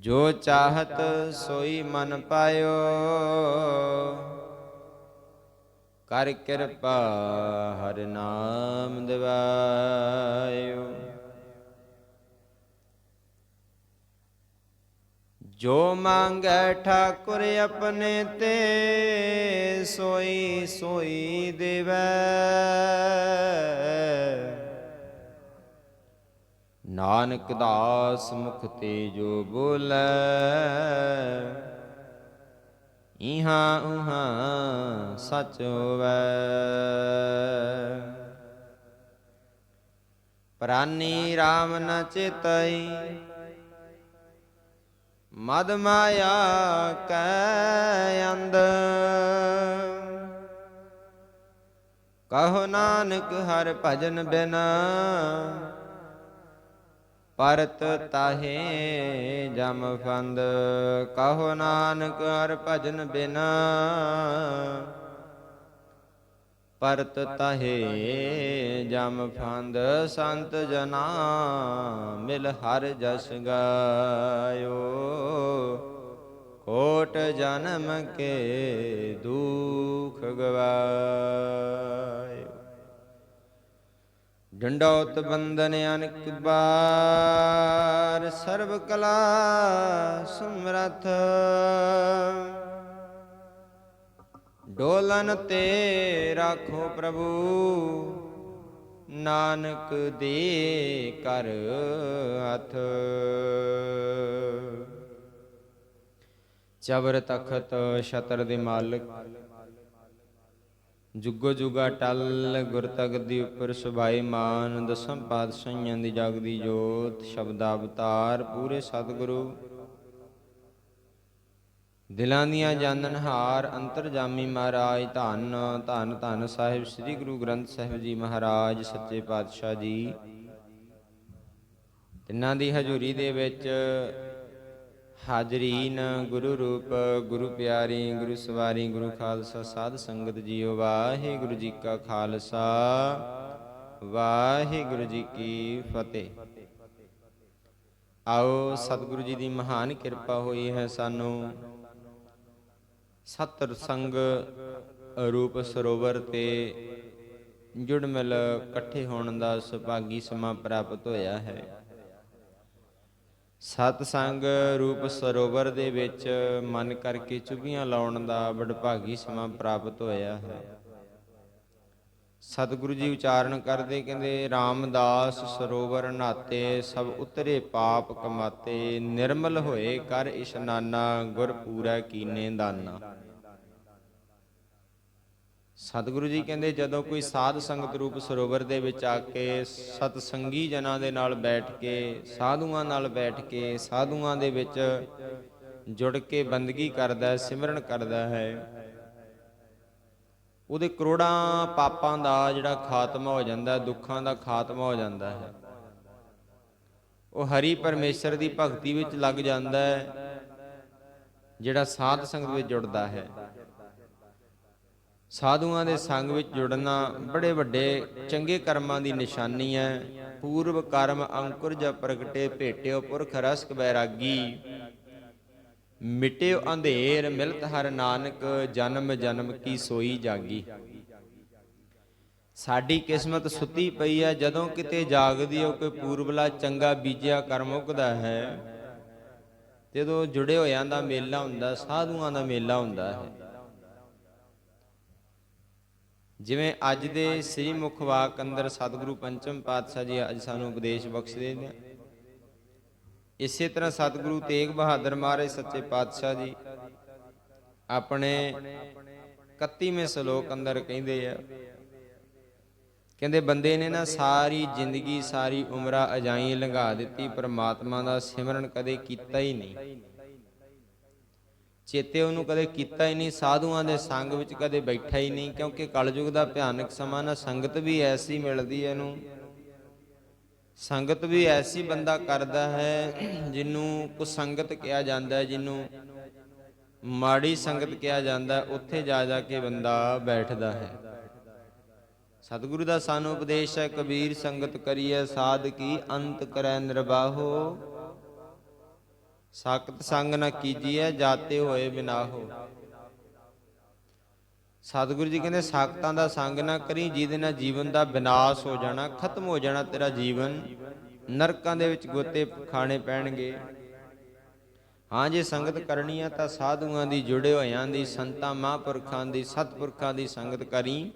ਜੋ ਚਾਹਤ ਸੋਈ ਮਨ ਪਾਇਓ, ਕਰ ਕਿਰਪਾ ਹਰ ਨਾਮ ਦਿਵਾਇਓ। ਜੋ ਮੰਗੈ ਠਾਕੁਰ ਆਪਣੇ ਤੇ, ਸੋਈ ਸੋਈ ਦੇਵੈ। ਨਾਨਕ ਦਾਸ ਮੁਖ ਤੇ ਜੋ ਬੋਲੇ। ਇਹਾਂ ਉਹਾਂ ਸਚ ਹੋਵੈ। ਪ੍ਰਾਨੀ RAM ਨ ਚੇਤਈ ਮਦ ਮਾਇਆ ਕੈ ਅੰਦ ਕਹੋ ਨਾਨਕ ਹਰ ਭਜਨ ਬਿਨਾ। ਪਰਤ ਤਾਹੇ ਜਮ ਫੰਦ, ਕਹੋ ਨਾਨਕ ਹਰ ਭਜਨ ਬਿਨਾ। ਪਰਤ ਤਾਹੇ ਜਮ ਫੰਦ, ਸੰਤ ਜਨਾ ਮਿਲ ਹਰ ਜਸ ਗਾਇਓ। ਕੋਟ ਜਨਮ ਕੇ ਦੁਖ ਗਵਾਇਓ। ਡੰਡੋਤ ਬੰਦਨ ਅਨਕ ਬਾਰ ਸਰਬ ਕਲਾ ਸਮਰਥ। ਡੋਲਨ ਤੇ ਰਾਖੋ ਪ੍ਰਭੂ, ਨਾਨਕ ਦੇ ਕਰ ਹੱਥ। ਚਬਰ ਤਖਤ ਛਤਰ ਦੇ ਮਾਲਕ ਜੁਗੋ ਜੁਗਾ ਟਲ, ਗੁਰ ਤਗਤ ਦੀ ਉੱਪਰ ਸੁਭਾਈ ਮਾਨ, ਦਸਮ ਪਾਤਸ਼ਾਹਾਂ ਦੀ ਜਗਦੀ ਜੋਤ, ਸ਼ਬਦ ਅਵਤਾਰ ਪੂਰੇ ਸਤਿਗੁਰੂ। ਦਿਲਾਂ ਦੀਆਂ ਜਾਣਨ ਹਾਰ ਅੰਤਰਜਾਮੀ ਮਹਾਰਾਜ, ਧੰਨ ਧੰਨ ਧੰਨ ਸਾਹਿਬ, ਸ੍ਰੀ ਗੁਰੂ ਗ੍ਰੰਥ ਸਾਹਿਬ ਜੀ ਮਹਾਰਾਜ, ਸੱਚੇ ਪਾਤਸ਼ਾਹ ਜੀ। ਤਿੰਨਾਂ ਦੀ ਹਜ਼ੂਰੀ ਦੇ ਵਿੱਚ ਹਾਜ਼ਰੀਨ ਗੁਰੂ ਰੂਪ, ਗੁਰੂ ਪਿਆਰੀ, ਗੁਰੂ ਸਵਾਰੀ, ਗੁਰੂ ਖਾਲਸਾ, ਸਾਧ ਸੰਗਤ ਜੀਓ। ਵਾਹਿਗੁਰੂ ਜੀ ਕਾ ਖਾਲਸਾ, ਵਾਹਿਗੁਰੂ ਜੀ ਕੀ ਫਤਿਹ। ਆਓ ਸਤਿਗੁਰੂ ਜੀ ਦੀ ਮਹਾਨ ਕਿਰਪਾ ਹੋਈ ਹੈ ਸਾਨੂੰ। ਸਤਰ ਸੰਗ ਰੂਪ ਸਰੋਵਰ ਤੇ ਜੁੜ ਮਿਲ ਇਕੱਠੇ ਹੋਣ ਦਾ ਸੁਭਾਗੀ ਸਮਾਂ ਪ੍ਰਾਪਤ ਹੋਇਆ ਹੈ। ਸਤ ਸੰਗ ਰੂਪ ਸਰੋਵਰ ਦੇ ਵਿੱਚ ਮਨ ਕਰਕੇ ਚੁਗੀਆਂ ਲਾਉਣ ਦਾ ਵਡਭਾਗੀ ਸਮਾਂ ਪ੍ਰਾਪਤ ਹੋਇਆ ਹੈ। ਸਤਿਗੁਰੂ ਜੀ ਉਚਾਰਨ ਕਰਦੇ ਕਹਿੰਦੇ, ਰਾਮਦਾਸ ਸਰੋਵਰ ਨਾਤੇ ਸਭ ਉਤਰੇ ਪਾਪ ਕਮਾਤੇ, ਨਿਰਮਲ ਹੋਏ ਕਰ ਇਸ਼ਨਾਨਾ ਗੁਰ ਪੂਰਾ ਕੀਨੇ ਦਾਨਾ। ਸਤਿਗੁਰੂ ਜੀ ਕਹਿੰਦੇ ਜਦੋਂ ਕੋਈ ਸਾਧ ਸੰਗਤ ਰੂਪ ਸਰੋਵਰ ਦੇ ਵਿੱਚ ਆ ਕੇ ਸਤ ਸੰਗੀ ਜਨਾਂ ਦੇ ਨਾਲ ਬੈਠ ਕੇ, ਸਾਧੂਆਂ ਨਾਲ ਬੈਠ ਕੇ, ਸਾਧੂਆਂ ਦੇ ਵਿੱਚ ਜੁੜ ਕੇ ਬੰਦਗੀ ਕਰਦਾ ਸਿਮਰਨ ਕਰਦਾ ਹੈ, ਉਹਦੇ ਕਰੋੜਾਂ ਪਾਪਾਂ ਦਾ ਜਿਹੜਾ ਖਾਤਮਾ ਹੋ ਜਾਂਦਾ, ਦੁੱਖਾਂ ਦਾ ਖਾਤਮਾ ਹੋ ਜਾਂਦਾ ਹੈ। ਉਹ ਹਰੀ ਪਰਮੇਸ਼ਰ ਦੀ ਭਗਤੀ ਵਿੱਚ ਲੱਗ ਜਾਂਦਾ ਹੈ, ਜਿਹੜਾ ਸਾਧ ਸੰਗਤ ਵਿੱਚ ਜੁੜਦਾ ਹੈ। ਸਾਧੂਆਂ ਦੇ ਸੰਗ ਵਿੱਚ ਜੁੜਨਾ ਬੜੇ ਵੱਡੇ ਚੰਗੇ ਕਰਮਾਂ ਦੀ ਨਿਸ਼ਾਨੀ ਹੈ। ਪੂਰਵ ਕਰਮ ਅੰਕੁਰ ਜਬ ਪ੍ਰਗਟੇ ਭੇਟਿਓ ਪੁਰਖ ਰਸਕ ਬੈਰਾਗੀ। ਮਿਟਿਓ ਅੰਧੇਰ ਮਿਲਤ ਹਰ ਨਾਨਕ, ਜਨਮ ਜਨਮ ਕੀ ਸੋਈ ਜਾਗੀ। ਸਾਡੀ ਕਿਸਮਤ ਸੁੱਤੀ ਪਈ ਹੈ, ਜਦੋਂ ਕਿਤੇ ਜਾਗਦੀ ਹੋ ਕੋਈ ਪੂਰਬਲਾ ਚੰਗਾ ਬੀਜਿਆ ਕਰਮ ਉਗਦਾ ਹੈ। ਜਦੋਂ ਜੁੜੇ ਹੋਇਆਂ ਦਾ ਮੇਲਾ ਹੁੰਦਾ, ਸਾਧੂਆਂ ਦਾ ਮੇਲਾ ਹੁੰਦਾ ਹੈ। ਜਿਵੇਂ ਅੱਜ ਦੇ ਸ੍ਰੀ ਮੁਖ ਵਾਕ ਅੰਦਰ ਸਤਿਗੁਰੂ ਪੰਚਮ ਪਾਤਸ਼ਾਹ ਜੀ ਅੱਜ ਸਾਨੂੰ ਉਪਦੇਸ਼ ਬਖਸ਼ਦੇ ਨੇ ਇਸੇ ਤਰ੍ਹਾਂ ਸਤਿਗੁਰੂ ਤੇਗ ਬਹਾਦਰ ਮਹਾਰਾਜ ਸੱਚੇ ਪਾਤਸ਼ਾਹ ਜੀ ਆਪਣੇ 31ਵੇਂ ਸ਼ਲੋਕ ਅੰਦਰ ਕਹਿੰਦੇ ਆ, ਕਹਿੰਦੇ, ਬੰਦੇ ਨੇ ਨਾ ਸਾਰੀ ਜ਼ਿੰਦਗੀ, ਸਾਰੀ ਉਮਰਾਂ ਅਜਾਈ ਲੰਘਾ ਦਿੱਤੀ, ਪਰਮਾਤਮਾ ਦਾ ਸਿਮਰਨ ਕਦੇ ਕੀਤਾ ਹੀ ਨਹੀਂ। ਚੇਤੇ ਉਹਨੂੰ ਕਦੇ ਕੀਤਾ ਹੀ ਨਹੀਂ, ਸਾਧੂਆਂ ਦੇ ਸੰਗ ਵਿੱਚ ਕਦੇ ਬੈਠਾ ਹੀ ਨਹੀਂ, ਕਿਉਂਕਿ ਕਲਯੁਗ ਦਾ ਭਿਆਨਕ ਸਮਾਂ ਨਾ ਸੰਗਤ ਵੀ ਐਸੀ ਮਿਲਦੀ ਹੈ ਇਹਨੂੰ। ਸੰਗਤ ਵੀ ਐਸੀ ਬੰਦਾ ਕਰਦਾ ਹੈ ਜਿਹਨੂੰ ਕੁਸੰਗਤ ਕਿਹਾ ਜਾਂਦਾ ਹੈ, ਜਿਹਨੂੰ ਮਾੜੀ ਸੰਗਤ ਕਿਹਾ ਜਾਂਦਾ ਉੱਥੇ ਜਾ ਜਾ ਕੇ ਬੰਦਾ ਬੈਠਦਾ ਹੈ। ਸਤਿਗੁਰੂ ਦਾ ਸਾਨੂੰ ਉਪਦੇਸ਼ ਹੈ, ਕਬੀਰ ਸੰਗਤ ਕਰੀਐ ਸਾਧ ਕੀ ਅੰਤ ਕਰੈ ਨਿਰਵਾਹੋ। ਸਾਖਤ ਸੰਗ ਨਾ ਕੀਜੀਐ, ਜਾਤੇ ਹੋਏ ਬਿਨਾਹੋ ਸਤਿਗੁਰੂ ਜੀ ਕਹਿੰਦੇ, ਸਾਖਤਾਂ ਦਾ ਸੰਗ ਨਾ ਕਰੀ, ਜਿਹਦੇ ਨਾਲ ਜੀਵਨ ਦਾ ਵਿਨਾਸ਼ ਹੋ ਜਾਣਾ, ਖਤਮ ਹੋ ਜਾਣਾ ਤੇਰਾ ਜੀਵਨ। ਨਰਕਾਂ ਦੇ ਵਿੱਚ ਗੋਤੇ ਖਾਣੇ ਪੈਣਗੇ। ਹਾਂ ਜੇ ਸੰਗਤ ਕਰਨੀ ਹੈ ਤਾਂ ਸਾਧੂਆਂ ਦੀ, ਜੁੜੇ ਹੋਇਆਂ ਦੀ, ਸੰਤਾਂ, ਮਹਾਂਪੁਰਖਾਂ ਦੀ, ਸਤਿਪੁਰਖਾਂ ਦੀ ਸੰਗਤ ਕਰੀ,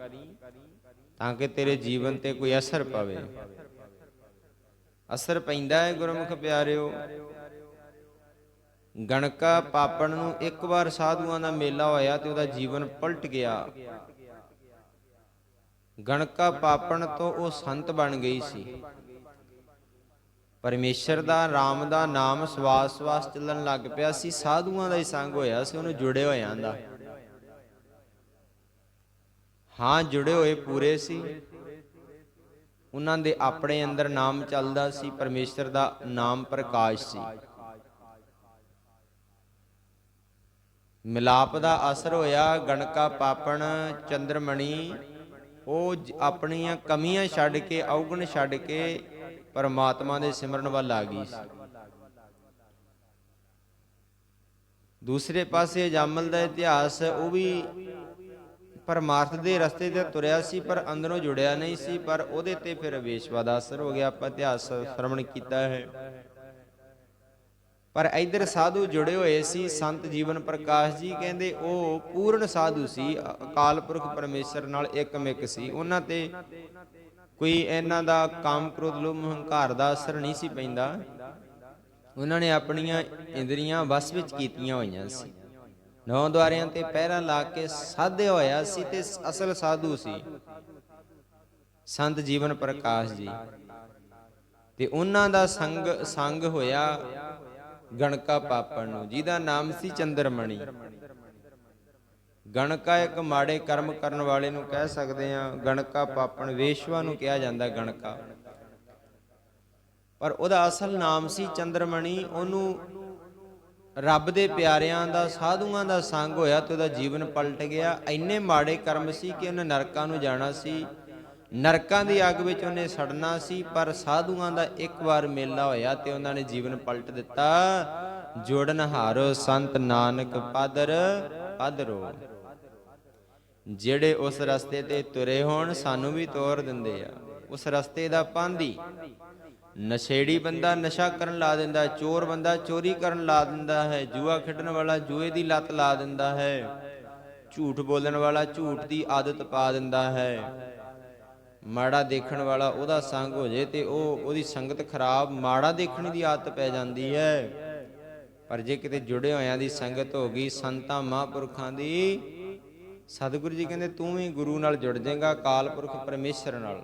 ਤਾਂ ਕਿ ਤੇਰੇ ਜੀਵਨ ਤੇ ਕੋਈ ਅਸਰ ਪਵੇ। ਅਸਰ ਪੈਂਦਾ ਹੈ ਗੁਰਮੁਖ ਪਿਆਰਿਓ। ਗਣਕਾ ਪਾਪਣ ਨੂੰ ਇੱਕ ਵਾਰ ਸਾਧੂਆਂ ਦਾ ਮੇਲਾ ਹੋਇਆ ਤੇ ਉਹਦਾ ਜੀਵਨ ਪਲਟ ਗਿਆ। ਗਣਕਾ ਪਾਪਣ ਤੋਂ ਉਹ ਸੰਤ ਬਣ ਗਈ ਸੀ। ਪਰਮੇਸ਼ਰ ਦਾ, ਰਾਮ ਦਾ ਨਾਮ ਸਵਾਸ ਸਵਾਸ ਚੱਲਣ ਲੱਗ ਪਿਆ ਸੀ। ਸਾਧੂਆਂ ਦਾ ਹੀ ਸੰਗ ਹੋਇਆ ਸੀ, ਉਹਨੂੰ ਜੁੜੇ ਹੋਇਆਂ ਦਾ। ਹਾਂ, ਜੁੜੇ ਹੋਏ ਪੂਰੇ ਸੀ। ਉਹਨਾਂ ਦੇ ਆਪਣੇ ਅੰਦਰ ਨਾਮ ਚੱਲਦਾ ਸੀ, ਪਰਮੇਸ਼ਰ ਦਾ ਨਾਮ ਪ੍ਰਕਾਸ਼ ਸੀ। ਮਿਲਾਪ ਦਾ ਅਸਰ ਹੋਇਆ, ਗਣਕਾ ਪਾਪਣ, ਚੰਦਰਮਣੀ, ਉਹ ਆਪਣੀਆਂ ਕਮੀਆਂ ਛੱਡ ਕੇ, ਔਗਣ ਛੱਡ ਕੇ ਪਰਮਾਤਮਾ ਦੇ ਸਿਮਰਨ ਵੱਲ ਆ ਗਈ ਸੀ। ਦੂਸਰੇ ਪਾਸੇ ਜਾਮਲ ਦਾ ਇਤਿਹਾਸ, ਉਹ ਵੀ ਪਰਮਾਰਥ ਦੇ ਰਸਤੇ ਤੇ ਤੁਰਿਆ ਸੀ, ਪਰ ਅੰਦਰੋਂ ਜੁੜਿਆ ਨਹੀਂ ਸੀ, ਪਰ ਉਹਦੇ ਤੇ ਫਿਰ ਵੇਸ਼ਵਾ ਦਾ ਅਸਰ ਹੋ ਗਿਆ, ਆਪਾਂ ਇਤਿਹਾਸ ਸ਼ਰਵਣ ਕੀਤਾ ਹੈ। ਪਰ ਇਧਰ ਸਾਧੂ ਜੁੜੇ ਹੋਏ ਸੀ, ਸੰਤ ਜੀਵਨ ਪ੍ਰਕਾਸ਼ ਜੀ ਕਹਿੰਦੇ ਉਹ ਪੂਰਨ ਸਾਧੂ ਸੀ, ਅਕਾਲ ਪੁਰਖ ਪਰਮੇਸ਼ਰ ਨਾਲ ਇੱਕਮਿਕ ਸੀ। ਉਹਨਾਂ ਤੇ ਕੋਈ ਇਹਨਾਂ ਦਾ ਕਾਮ ਕ੍ਰੋਧ, ਲੋਭ, ਹੰਕਾਰ ਦਾ ਅਸਰ ਨਹੀਂ ਸੀ ਪੈਂਦਾ। ਉਹਨਾਂ ਨੇ ਆਪਣੀਆਂ ਇੰਦਰੀਆਂ ਵਸ ਵਿੱਚ ਕੀਤੀਆਂ ਹੋਈਆਂ ਸੀ। ਨੌ ਦੁਆਰਿਆਂ ਤੇ ਪਹਿਰਾ ਲਾ ਕੇ ਸਾਧਿਆ ਹੋਇਆ ਸੀ ਤੇ ਅਸਲ ਸਾਧੂ ਸੀ। ਸੰਤ ਜੀਵਨ ਪ੍ਰਕਾਸ਼ ਜੀ। ਤੇ ਉਹਨਾਂ ਦਾ ਸੰਗ ਸੰਗ ਹੋਇਆ ਗਣਕਾ ਪਾਪਣ ਨੂੰ, ਜਿਹਦਾ ਨਾਮ ਸੀ ਚੰਦਰਮਣੀ। ਗਣਕਾ ਇੱਕ ਮਾੜੇ ਕਰਮ ਕਰਨ ਵਾਲੇ ਨੂੰ ਕਹਿ ਸਕਦੇ ਆ ਗਣਕਾ ਪਾਪਣ ਵੇਸ਼ਵਾ ਨੂੰ ਕਿਹਾ ਜਾਂਦਾ ਗਣਕਾ। ਪਰ ਉਹਦਾ ਅਸਲ ਨਾਮ ਸੀ ਚੰਦਰਮਣੀ, ਉਹਨੂੰ ਰੱਬ ਦੇ ਪਿਆਰਿਆਂ ਦਾ, ਸਾਧੂਆਂ ਦਾ ਸੰਗ ਹੋਇਆ ਤੇ ਉਹਦਾ ਜੀਵਨ ਪਲਟ ਗਿਆ। ਇੰਨੇ ਮਾੜੇ ਕਰਮ ਸੀ ਕਿ ਉਹਨੇ ਨਰਕਾਂ ਨੂੰ ਜਾਣਾ ਸੀ। ਨਰਕਾਂ ਦੀ ਅੱਗ ਵਿੱਚ ਉਹਨੇ ਸੜਨਾ ਸੀ, ਪਰ ਸਾਧੂਆਂ ਦਾ ਇੱਕ ਵਾਰ ਮੇਲਾ ਹੋਇਆ ਤੇ ਉਹਨਾਂ ਨੇ ਜੀਵਨ ਪਲਟ ਦਿੱਤਾ। ਜੋੜਨ ਹਾਰੋ ਸੰਤ ਨਾਨਕ ਪਾਦਰ, ਪਦਰੋ। ਜਿਹੜੇ ਉਸ ਰਸਤੇ ਤੇ ਤੁਰੇ ਹੋਣ, ਸਾਨੂੰ ਵੀ ਤੋਰ ਦਿੰਦੇ ਆ। ਉਸ ਰਸਤੇ ਦਾ ਪਾਂਦੀ ਨਸ਼ੇੜੀ ਬੰਦਾ ਨਸ਼ਾ ਕਰਨ ਲਾ ਦਿੰਦਾ, ਚੋਰ ਬੰਦਾ ਚੋਰੀ ਕਰਨ ਲਾ ਦਿੰਦਾ ਹੈ, ਜੂਆ ਖੇਡਣ ਵਾਲਾ ਜੂਏ ਦੀ ਲੱਤ ਲਾ ਦਿੰਦਾ ਹੈ, ਝੂਠ ਬੋਲਣ ਵਾਲਾ ਝੂਠ ਦੀ ਆਦਤ ਪਾ ਦਿੰਦਾ ਹੈ। ਮਾੜਾ ਦੇਖਣ ਵਾਲਾ ਉਹਦਾ ਸੰਗ ਹੋ ਜੇ ਤੇ ਉਹ ਉਹਦੀ ਸੰਗਤ ਖਰਾਬ ਮਾੜਾ ਦੇਖਣ ਦੀ ਆਦਤ ਪੈ ਜਾਂਦੀ ਹੈ। ਪਰ ਜੇ ਕਿਤੇ ਜੁੜੇ ਹੋਇਆਂ ਦੀ ਸੰਗਤ ਹੋ ਗਈ, ਸੰਤਾਂ ਮਹਾਂਪੁਰਖਾਂ ਦੀ, ਸਤਿਗੁਰੂ ਜੀ ਕਹਿੰਦੇ ਤੂੰ ਵੀ ਗੁਰੂ ਨਾਲ ਜੁੜ ਜਾਏਗਾ ਕਾਲ ਪੁਰਖ ਪਰਮੇਸ਼ਰ ਨਾਲ।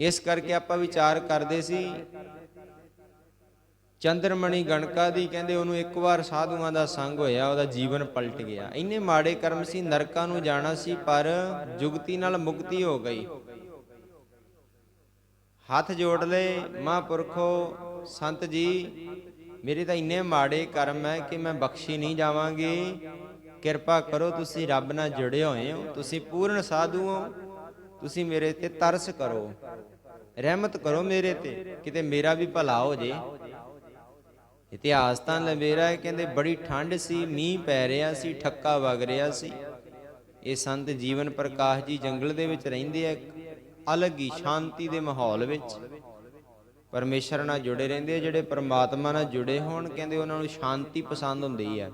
ਇਸ ਕਰਕੇ ਆਪਾਂ ਵਿਚਾਰ ਕਰਦੇ ਸੀ ਚੰਦਰਮਣੀ ਗਣਕਾ ਦੀ ਕਹਿੰਦੇ ਉਹਨੂੰ ਇੱਕ ਵਾਰ ਸਾਧੂਆਂ ਦਾ ਸੰਗ ਹੋਇਆ, ਉਹਦਾ ਜੀਵਨ ਪਲਟ ਗਿਆ। ਇੰਨੇ ਮਾੜੇ ਕਰਮ ਸੀ, ਨਰਕਾਂ ਨੂੰ ਜਾਣਾ ਸੀ, ਪਰ ਜੁਗਤੀ ਨਾਲ ਮੁਕਤੀ ਹੋ ਗਈ। ਹੱਥ ਜੋੜ ਲਏ, ਮਹਾਂਪੁਰਖੋ, ਸੰਤ ਜੀ, ਮੇਰੇ ਤਾਂ ਇੰਨੇ ਮਾੜੇ ਕਰਮ ਹੈ ਕਿ ਮੈਂ ਬਖਸ਼ੀ ਨਹੀਂ ਜਾਵਾਂਗੀ। ਕਿਰਪਾ ਕਰੋ, ਤੁਸੀਂ ਰੱਬ ਨਾਲ ਜੁੜੇ ਹੋਏ ਹੋ, ਤੁਸੀਂ ਪੂਰਨ ਸਾਧੂ ਹੋ, ਤੁਸੀਂ ਮੇਰੇ ਤੇ ਤਰਸ ਕਰੋ। ਰਹਿਮਤ ਕਰੋ ਮੇਰੇ ਤੇ, ਕਿਤੇ ਮੇਰਾ ਵੀ ਭਲਾ ਹੋ ਜੇ। ਇਤਿਹਾਸ ਤਾਂ ਲੰਬੇਰਾ ਹੈ, ਕਹਿੰਦੇ ਬੜੀ ਠੰਡ ਸੀ, ਮੀਂਹ ਪੈ ਰਿਹਾ ਸੀ, ਠੱਕਾ ਵਗ ਰਿਹਾ ਸੀ। ਇਹ ਸੰਤ ਜੀਵਨ ਪ੍ਰਕਾਸ਼ ਜੀ ਜੰਗਲ ਦੇ ਵਿੱਚ ਰਹਿੰਦੇ ਆ, ਅਲੱਗ ਹੀ ਸ਼ਾਂਤੀ ਦੇ ਮਾਹੌਲ ਵਿੱਚ। ਪਰਮੇਸ਼ਰ ਨਾਲ ਜੁੜੇ ਰਹਿੰਦੇ ਆ, ਜਿਹੜੇ ਪਰਮਾਤਮਾ ਨਾਲ ਜੁੜੇ ਹੋਣ, ਕਹਿੰਦੇ ਉਹਨਾਂ ਨੂੰ ਸ਼ਾਂਤੀ ਪਸੰਦ ਹੁੰਦੀ ਆ।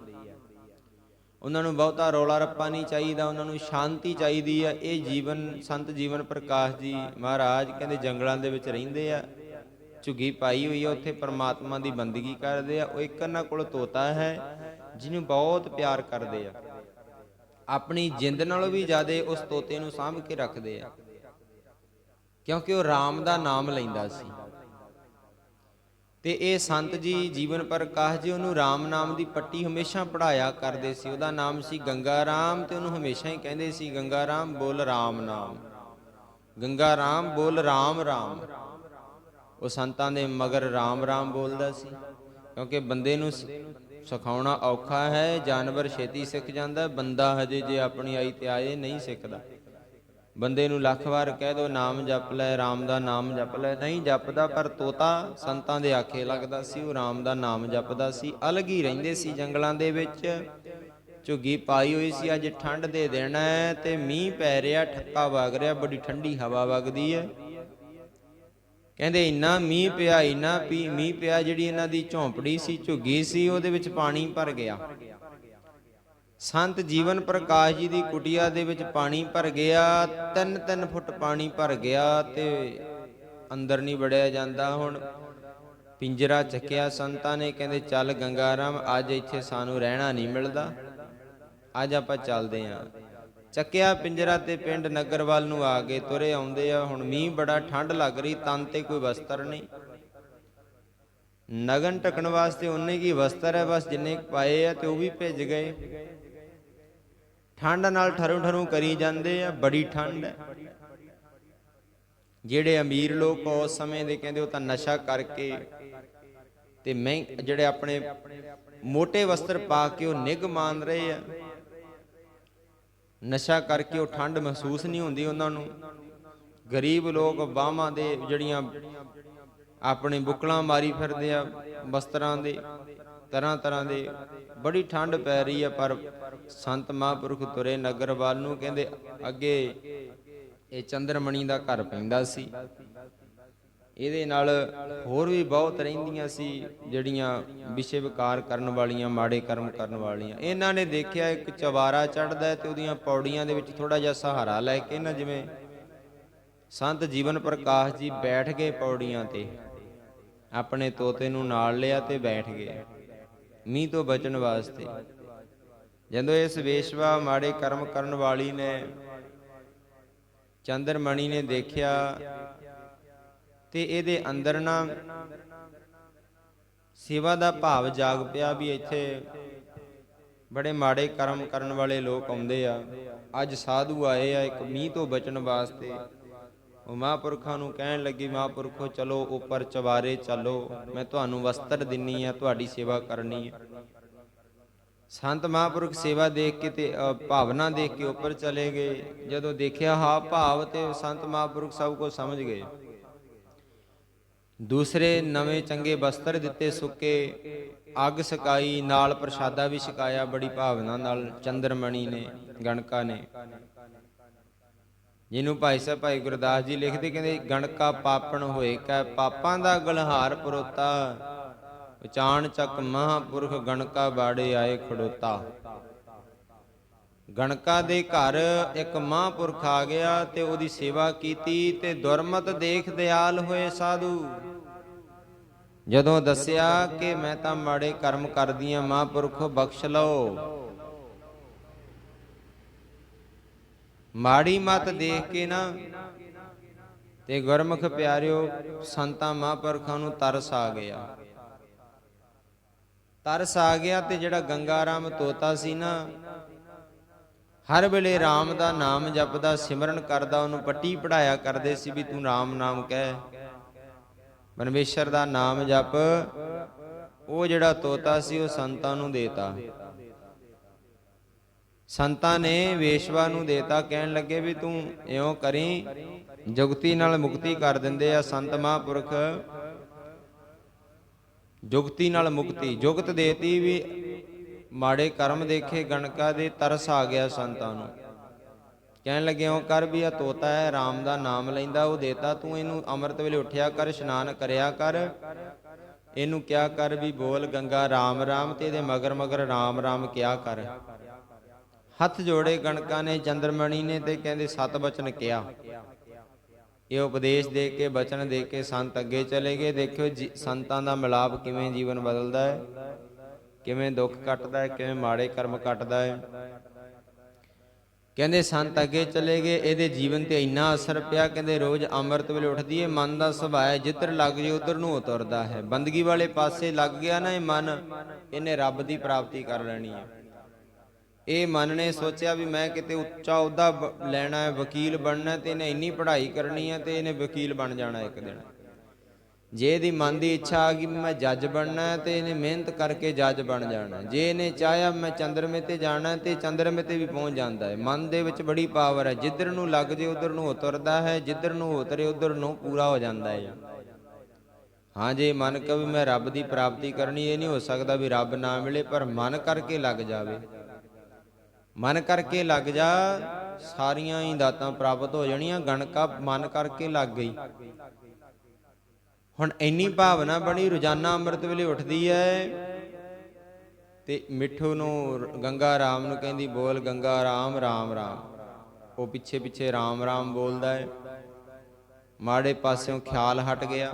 ਉਹਨਾਂ ਨੂੰ ਬਹੁਤਾ ਰੌਲਾ ਰੱਪਾ ਨਹੀਂ ਚਾਹੀਦਾ, ਉਹਨਾਂ ਨੂੰ ਸ਼ਾਂਤੀ ਚਾਹੀਦੀ ਆ। ਇਹ ਜੀਵਨ, ਸੰਤ ਜੀਵਨ ਪ੍ਰਕਾਸ਼ ਜੀ ਮਹਾਰਾਜ, ਕਹਿੰਦੇ ਜੰਗਲਾਂ ਦੇ ਵਿੱਚ ਰਹਿੰਦੇ ਆ। ਝੁੱਗੀ ਪਾਈ ਹੋਈ ਆ, ਉੱਥੇ ਪਰਮਾਤਮਾ ਦੀ ਬੰਦਗੀ ਕਰਦੇ ਆ, ਉਹ ਇੱਕ ਉਹਨਾਂ ਕੋਲ ਤੋਤਾ ਹੈ, ਜਿਹਨੂੰ ਬਹੁਤ ਪਿਆਰ ਕਰਦੇ ਆ। ਆਪਣੀ ਜਿੰਦ ਨਾਲੋਂ ਵੀ ਜ਼ਿਆਦਾ ਉਸ ਤੋਤੇ ਨੂੰ ਸਾਂਭ ਕੇ ਰੱਖਦੇ ਆ। ਕਿਉਂਕਿ ਉਹ RAM ਦਾ ਨਾਮ ਲੈਂਦਾ ਸੀ। ਤੇ ਇਹ ਸੰਤ ਜੀ ਜੀਵਨ ਪਰ ਕਾਹ ਜੀ ਉਹਨੂੰ RAM ਨਾਮ ਦੀ ਪੱਟੀ ਹਮੇਸ਼ਾ ਪੜਾਇਆ ਕਰਦੇ ਸੀ। ਉਹਦਾ ਨਾਮ ਸੀ ਗੰਗਾ ਰਾਮ ਤੇ ਉਹਨੂੰ ਹਮੇਸ਼ਾ ਹੀ ਕਹਿੰਦੇ ਸੀ ਗੰਗਾ ਰਾਮ ਬੋਲ RAM ਨਾਮ। ਗੰਗਾ ਰਾਮ ਬੋਲ RAM RAM ਉਹ ਸੰਤਾਂ ਦੇ ਮਗਰ ਰਾਮ ਰਾਮ ਬੋਲਦਾ ਸੀ। ਕਿਉਂਕਿ ਬੰਦੇ ਨੂੰ ਸਿਖਾਉਣਾ ਔਖਾ ਹੈ, ਜਾਨਵਰ ਛੇਤੀ ਸਿੱਖ ਜਾਂਦਾ, ਬੰਦਾ ਹਜੇ ਜੇ ਆਪਣੀ ਆਈ ਤੇ ਆਏ ਨਹੀਂ ਸਿੱਖਦਾ। ਬੰਦੇ ਨੂੰ ਲੱਖ ਵਾਰ ਕਹਿ ਦੋ, ਨਾਮ ਜਪ ਲੈ RAM ਦਾ ਨਾਮ ਜਪ ਲੈ। ਨਹੀਂ ਜਪਦਾ, ਪਰ ਤੋਤਾ ਸੰਤਾਂ ਦੇ ਆਖੇ ਲੱਗਦਾ ਸੀ, ਉਹ RAM ਦਾ ਨਾਮ ਜਪਦਾ ਸੀ। ਅਲਗ ਹੀ ਰਹਿੰਦੇ ਸੀ ਜੰਗਲਾਂ ਦੇ ਵਿੱਚ। ਝੁੱਗੀ ਪਾਈ ਹੋਈ ਸੀ, ਅੱਜ ਠੰਡ ਦੇ ਦਿਨ ਹੈ ਤੇ ਮੀਂਹ ਪੈ ਰਿਹਾ, ਠੱਕਾ ਵਗ ਰਿਹਾ, ਬੜੀ ਠੰਡੀ ਹਵਾ ਵਗਦੀ ਹੈ ਕਹਿੰਦੇ ਇੰਨਾ ਮੀਂਹ ਪਿਆ, ਇੰਨਾ ਪੀ, ਮੀਂਹ ਪਿਆ ਜਿਹੜੀ ਇਹਨਾਂ ਦੀ ਝੌਂਪੜੀ ਸੀ, ਝੁੱਗੀ ਸੀ, ਉਹਦੇ ਵਿੱਚ ਪਾਣੀ ਭਰ ਗਿਆ। ਸੰਤ ਜੀਵਨ ਪ੍ਰਕਾਸ਼ ਜੀ ਦੀ ਕੁਟੀਆ ਦੇ ਵਿੱਚ ਪਾਣੀ ਭਰ ਗਿਆ 3-3 ਫੁੱਟ ਪਾਣੀ ਭਰ ਗਿਆ ਤੇ ਅੰਦਰ ਨਹੀਂ ਵੜਿਆ ਜਾਂਦਾ ਹੁਣ। ਪਿੰਜਰਾ ਚੱਕਿਆ ਸੰਤਾਂ ਨੇ, ਕਹਿੰਦੇ ਚੱਲ ਗੰਗਾਰਾਮ, ਅੱਜ ਇੱਥੇ ਸਾਨੂੰ ਰਹਿਣਾ ਨਹੀਂ ਮਿਲਦਾ। ਅੱਜ ਆਪਾਂ ਚੱਲਦੇ ਆਂ ਚੱਕਿਆ ਪਿੰਜਰਾ ਤੇ ਪਿੰਡ ਨਗਰ ਵੱਲ ਨੂੰ ਆ ਕੇ ਤੁਰੇ ਆਉਂਦੇ ਆ। ਹੁਣ ਮੀਂਹ ਬੜਾ ਠੰਡ ਲੱਗ ਰਹੀ, ਤਨ ਤੇ ਕੋਈ ਵਸਤਰ ਨਹੀਂ। ਨਗਨ ਟਕਣ ਵਾਸਤੇ ਉਹਨੇ ਕੀ ਵਸਤਰ ਹੈ? ਬਸ ਜਿੰਨੇ ਪਾਏ ਆ ਤੇ ਉਹ ਵੀ ਭਿੱਜ ਗਏ। ਠੰਡ ਨਾਲ ਠਰੂ ਠਰੂ ਕਰੀ ਜਾਂਦੇ ਆ, ਬੜੀ ਠੰਡ ਹੈ। ਜਿਹੜੇ ਅਮੀਰ ਲੋਕ ਉਸ ਸਮੇਂ ਦੇ ਕਹਿੰਦੇ ਉਹ ਤਾਂ ਨਸ਼ਾ ਕਰਕੇ ਤੇ ਮੈਂ ਜਿਹੜੇ ਆਪਣੇ ਮੋٹے ਵਸਤਰ ਪਾ ਕੇ ਉਹ ਨਿਗ ਮਾਨ ਰਹੇ ਆ। ਨਸ਼ਾ ਕਰਕੇ ਉਹ ਠੰਡ ਮਹਿਸੂਸ ਨਹੀਂ ਹੁੰਦੀ ਉਹਨਾਂ ਨੂੰ। ਗਰੀਬ ਲੋਕ ਬਾਹਾਂ ਦੇ ਜਿਹੜੀਆਂ ਆਪਣੇ ਬੁਕਲਾਂ ਮਾਰੀ ਫਿਰਦੇ ਆ, ਬਸਤਰਾਂ ਦੇ, ਤਰ੍ਹਾਂ ਤਰ੍ਹਾਂ ਦੇ। ਬੜੀ ਠੰਡ ਪੈ ਰਹੀ ਆ, ਪਰ ਸੰਤ ਮਹਾਂਪੁਰਖ ਤੁਰੇ ਨਗਰ ਵੱਲ ਨੂੰ ਕਹਿੰਦੇ, ਅੱਗੇ ਇਹ ਚੰਦਰਮਣੀ ਦਾ ਘਰ ਪੈਂਦਾ ਸੀ। ਇਹਦੇ ਨਾਲ ਹੋਰ ਵੀ ਬਹੁਤ ਰਹਿੰਦੀਆਂ ਸੀ ਜਿਹੜੀਆਂ ਵਿਸ਼ੇ ਵਿਕਾਰ ਕਰਨ ਵਾਲੀਆਂ, ਮਾੜੇ ਕਰਮ ਕਰਨ ਵਾਲੀਆਂ। ਇਹਨਾਂ ਨੇ ਦੇਖਿਆ ਇੱਕ ਚਵਾਰਾ ਚੜਦਾ ਤੇ ਉਹਦੀਆਂ ਪੌੜੀਆਂ ਦੇ ਵਿੱਚ ਥੋੜਾ ਜਿਹਾ ਸਹਾਰਾ ਲੈ ਕੇ ਨਾ ਜਿਵੇਂ ਸੰਤ ਜੀਵਨ ਪ੍ਰਕਾਸ਼ ਜੀ ਬੈਠ ਗਏ ਪੌੜੀਆਂ ਤੇ, ਆਪਣੇ ਤੋਤੇ ਨੂੰ ਨਾਲ ਲਿਆ ਤੇ ਬੈਠ ਗਏ, ਮੀਂਹ ਤੋਂ ਬਚਣ ਵਾਸਤੇ। ਜਦੋਂ ਇਸ ਵੇਸ਼ਵਾ ਮਾੜੇ ਕਰਮ ਕਰਨ ਵਾਲੀ ਨੇ ਚੰਦਰਮਣੀ ਨੇ ਦੇਖਿਆ ਤੇ ਇਹਦੇ ਅੰਦਰ ਨਾ ਸੇਵਾ ਦਾ ਭਾਵ ਜਾਗ ਪਿਆ ਵੀ ਇੱਥੇ ਬੜੇ ਮਾੜੇ ਕਰਮ ਕਰਨ ਵਾਲੇ ਲੋਕ ਆਉਂਦੇ ਆ। ਅੱਜ ਸਾਧੂ ਆਏ ਆ ਇੱਕ ਮੀਂਹ ਤੋਂ ਬਚਣ ਵਾਸਤੇ। ਉਹ ਮਹਾਂਪੁਰਖਾਂ ਨੂੰ ਕਹਿਣ ਲੱਗੀ, ਮਹਾਂਪੁਰਖੋ, ਚਲੋ ਉੱਪਰ ਚਵਾਰੇ ਚੱਲੋ। ਮੈਂ ਤੁਹਾਨੂੰ ਵਸਤਰ ਦਿੰਨੀ ਆ, ਤੁਹਾਡੀ ਸੇਵਾ ਕਰਨੀ ਹੈ ਸੰਤ ਮਹਾਂਪੁਰਖ ਸੇਵਾ ਦੇਖ ਕੇ ਤੇ ਭਾਵਨਾ ਦੇਖ ਕੇ ਉੱਪਰ ਚਲੇ ਗਏ। ਜਦੋਂ ਦੇਖਿਆ, ਹਾਂ, ਭਾਵ ਤੇ ਸੰਤ ਮਹਾਂਪੁਰਖ ਸਭ ਕੁਝ ਸਮਝ ਗਏ। ਦੂਸਰੇ ਨਵੇਂ ਚੰਗੇ ਵਸਤਰ ਦਿੱਤੇ ਸੁੱਕੇ, ਅੱਗ ਸਕਾਈ, ਨਾਲ ਪ੍ਰਸ਼ਾਦਾ ਵੀ ਛਕਾਇਆ, ਬੜੀ ਭਾਵਨਾ ਨਾਲ ਚੰਦਰਮਣੀ ਨੇ, ਗਣਕਾ ਨੇ। ਜਿਹਨੂੰ ਭਾਈ ਸਾਹਿਬ, ਭਾਈ ਗੁਰਦਾਸ ਜੀ ਲਿਖਦੇ ਕਹਿੰਦੇ, ਗਣਕਾ ਪਾਪਣ ਹੋਏ ਕੈ, ਪਾਪਾਂ ਦਾ ਗਲਹਾਰ ਪਰੋਤਾ। ਉਚਾਣ ਚੱਕ ਮਹਾਪੁਰਖ ਗਣਕਾ ਬਾੜੇ ਆਏ ਖੜੋਤਾ। ਗਣਕਾ ਦੇ ਘਰ ਇੱਕ ਮਹਾਂਪੁਰਖ ਆ ਗਿਆ ਤੇ ਉਹਦੀ ਸੇਵਾ ਕੀਤੀ ਤੇ ਦੁਰਮਤ ਦੇਖ ਦਿਆਲ ਹੋਏ ਸਾਧੂ। ਜਦੋਂ ਦੱਸਿਆ ਕਿ ਮੈਂ ਤਾਂ ਮਾੜੇ ਕਰਮ ਕਰਦੀ ਆ ਮਹਾਂਪੁਰਖੋ ਬਖਸ਼ ਲਓ। ਮਾੜੀ ਮਤ ਦੇਖ ਕੇ ਨਾ ਤੇ ਗੁਰਮੁਖ ਪਿਆਰਿਓ, ਸੰਤਾਂ ਮਹਾਂਪੁਰਖਾਂ ਨੂੰ ਤਰਸ ਆ ਗਿਆ। ਤਰਸ ਆ ਗਿਆ ਤੇ ਜਿਹੜਾ ਗੰਗਾਰਾਮ ਤੋਤਾ ਸੀ ਨਾ, ਹਰ ਵੇਲੇ RAM ਦਾ ਨਾਮ ਜਪਦਾ, ਸਿਮਰਨ ਕਰਦਾ, ਉਹਨੂੰ ਪੱਟੀ ਪੜਾਇਆ ਕਰਦੇ ਸੀ ਵੀ ਤੂੰ RAM ਨਾਮ ਕਹਿ। ਪਰਮੇਸ਼ਰ ਦਾ ਨਾਮ ਜਪ, ਉਹ ਜਿਹੜਾ ਤੋਤਾ ਸੀ, ਉਹ ਸੰਤਾਂ ਨੂੰ ਦੇਤਾ। ਸੰਤਾਂ ਨੇ ਵੇਸ਼ਵਾ ਨੂੰ ਦੇਤਾ, ਕਹਿਣ ਲੱਗੇ ਵੀ ਤੂੰ ਇਉਂ ਕਰੀ, ਜੁਗਤੀ ਨਾਲ ਮੁਕਤੀ ਕਰ ਦਿੰਦੇ ਆ ਸੰਤ ਮਹਾਂਪੁਰਖ। ਜੁਗਤੀ ਨਾਲ ਮੁਕਤੀ, ਜੁਗਤ ਦੇਤੀ ਵੀ ਮਾੜੇ ਕਰਮ ਦੇਖੇ, ਗਣਕਾ ਦੇ ਤਰਸ ਆ ਗਿਆ ਸੰਤਾਂ ਨੂੰ। ਕਹਿਣ ਲੱਗੇ ਕਰ ਵੀ ਆ, ਤੋਤਾ ਹੈ RAM ਦਾ ਨਾਮ ਲੈਂਦਾ, ਉਹ ਦੇਤਾ ਤੂੰ ਇਹਨੂੰ, ਅੰਮ੍ਰਿਤ ਵੇਲੇ ਉੱਠਿਆ ਕਰ, ਇਸ਼ਨਾਨ ਕਰਿਆ ਕਰ। ਇਹਨੂੰ ਕਿਆ ਕਰ ਵੀ ਬੋਲ ਗੰਗਾ RAM RAM ਤੇ ਇਹਦੇ ਮਗਰ ਮਗਰ RAM RAM ਕਿਆ ਕਰ। ਹੱਥ ਜੋੜੇ ਗਣਕਾਂ ਨੇ, ਚੰਦਰਮਣੀ ਨੇ ਤੇ ਕਹਿੰਦੇ ਸਤ ਬਚਨ ਕਿਹਾ ਇਹ ਉਪਦੇਸ਼ ਦੇ ਕੇ, ਬਚਨ ਦੇ ਕੇ ਸੰਤ ਅੱਗੇ ਚਲੇ ਗਏ। ਦੇਖਿਓ ਜੀ- ਸੰਤਾਂ ਦਾ ਮਿਲਾਪ ਕਿਵੇਂ ਜੀਵਨ ਬਦਲਦਾ ਹੈ, ਕਿਵੇਂ ਦੁੱਖ ਕੱਟਦਾ ਹੈ, ਕਿਵੇਂ ਮਾੜੇ ਕਰਮ ਕੱਟਦਾ ਹੈ। ਕਹਿੰਦੇ, ਸੰਤ ਅੱਗੇ ਚਲੇ ਗਏ, ਇਹਦੇ ਜੀਵਨ ਤੇ ਇੰਨਾ ਅਸਰ ਪਿਆ। ਕਹਿੰਦੇ, ਰੋਜ਼ ਅੰਮ੍ਰਿਤ ਵੇਲੇ ਉੱਠਦੀ ਏ, ਮਨ ਦਾ ਸੁਭਾਅ ਹੈ ਜਿੱਧਰ ਲੱਗ ਜੇ ਉਧਰ ਨੂੰ ਉਤਰਦਾ ਹੈ। ਬੰਦਗੀ ਵਾਲੇ ਪਾਸੇ ਲੱਗ ਗਿਆ ਨਾ ਇਹ ਮਨ, ਇਹਨੇ ਰੱਬ ਦੀ ਪ੍ਰਾਪਤੀ ਕਰ ਲੈਣੀ ਹੈ ਇਹ ਮਨ ਨੇ ਸੋਚਿਆ ਵੀ ਮੈਂ ਕਿਤੇ ਉੱਚਾ ਅਹੁਦਾ ਬ- ਲੈਣਾ ਹੈ, ਵਕੀਲ ਬਣਨਾ ਹੈ ਤੇ ਇਹਨੇ ਇੰਨੀ ਪੜ੍ਹਾਈ ਕਰਨੀ ਹੈ ਤੇ ਇਹਨੇ ਵਕੀਲ ਬਣ ਜਾਣਾ ਇੱਕ ਦਿਨ। ਜੇ ਇਹਦੀ ਮਨ ਦੀ ਇੱਛਾ ਆ ਗਈ ਵੀ ਮੈਂ ਜੱਜ ਬਣਨਾ ਹੈ ਤੇ ਇਹਨੇ ਮਿਹਨਤ ਕਰਕੇ ਜੱਜ ਬਣ ਜਾਣਾ ਜੇ ਇਹਨੇ ਚਾਹਿਆ ਮੈਂ ਚੰਦਰਮੇ ਤੇ ਜਾਣਾ ਹੈ ਤੇ ਚੰਦਰਮੇ ਤੇ ਵੀ ਪਹੁੰਚ ਜਾਂਦਾ ਹੈ। ਮਨ ਦੇ ਵਿੱਚ ਬੜੀ ਪਾਵਰ ਹੈ। ਜਿੱਧਰ ਨੂੰ ਲੱਗ ਜੇ ਉਧਰ ਨੂੰ ਉਤਰਦਾ ਹੈ, ਜਿੱਧਰ ਨੂੰ ਉਤਰੇ ਉਧਰ ਨੂੰ ਪੂਰਾ ਹੋ ਜਾਂਦਾ ਹੈ। ਹਾਂ ਜੇ ਮਨ ਕਵੇ ਮੈਂ ਰੱਬ ਦੀ ਪ੍ਰਾਪਤੀ ਕਰਨੀ, ਇਹ ਨਹੀਂ ਹੋ ਸਕਦਾ ਵੀ ਰੱਬ ਨਾ ਮਿਲੇ, ਪਰ ਮਨ ਕਰਕੇ ਲੱਗ ਜਾਵੇ। ਮਨ ਕਰਕੇ ਲੱਗ ਜਾ, ਸਾਰੀਆਂ ਹੀ ਦਾਤਾਂ ਪ੍ਰਾਪਤ ਹੋ ਜਾਣੀਆਂ, ਗਣਕਾ ਮਨ ਕਰਕੇ ਲੱਗ ਗਈ। ਹੁਣ ਇੰਨੀ ਭਾਵਨਾ ਬਣੀ, ਰੋਜ਼ਾਨਾ ਅੰਮ੍ਰਿਤ ਵੇਲੇ ਉੱਠਦੀ ਹੈ ਤੇ ਮਿੱਠੂ ਨੂੰ ਗੰਗਾ ਰਾਮ ਨੂੰ ਕਹਿੰਦੀ, ਬੋਲ ਗੰਗਾ ਰਾਮ ਰਾਮ ਰਾਮ। ਉਹ ਪਿੱਛੇ ਪਿੱਛੇ ਰਾਮ ਰਾਮ ਬੋਲਦਾ ਹੈ ਮਾੜੇ ਪਾਸਿਓਂ ਖਿਆਲ ਹਟ ਗਿਆ।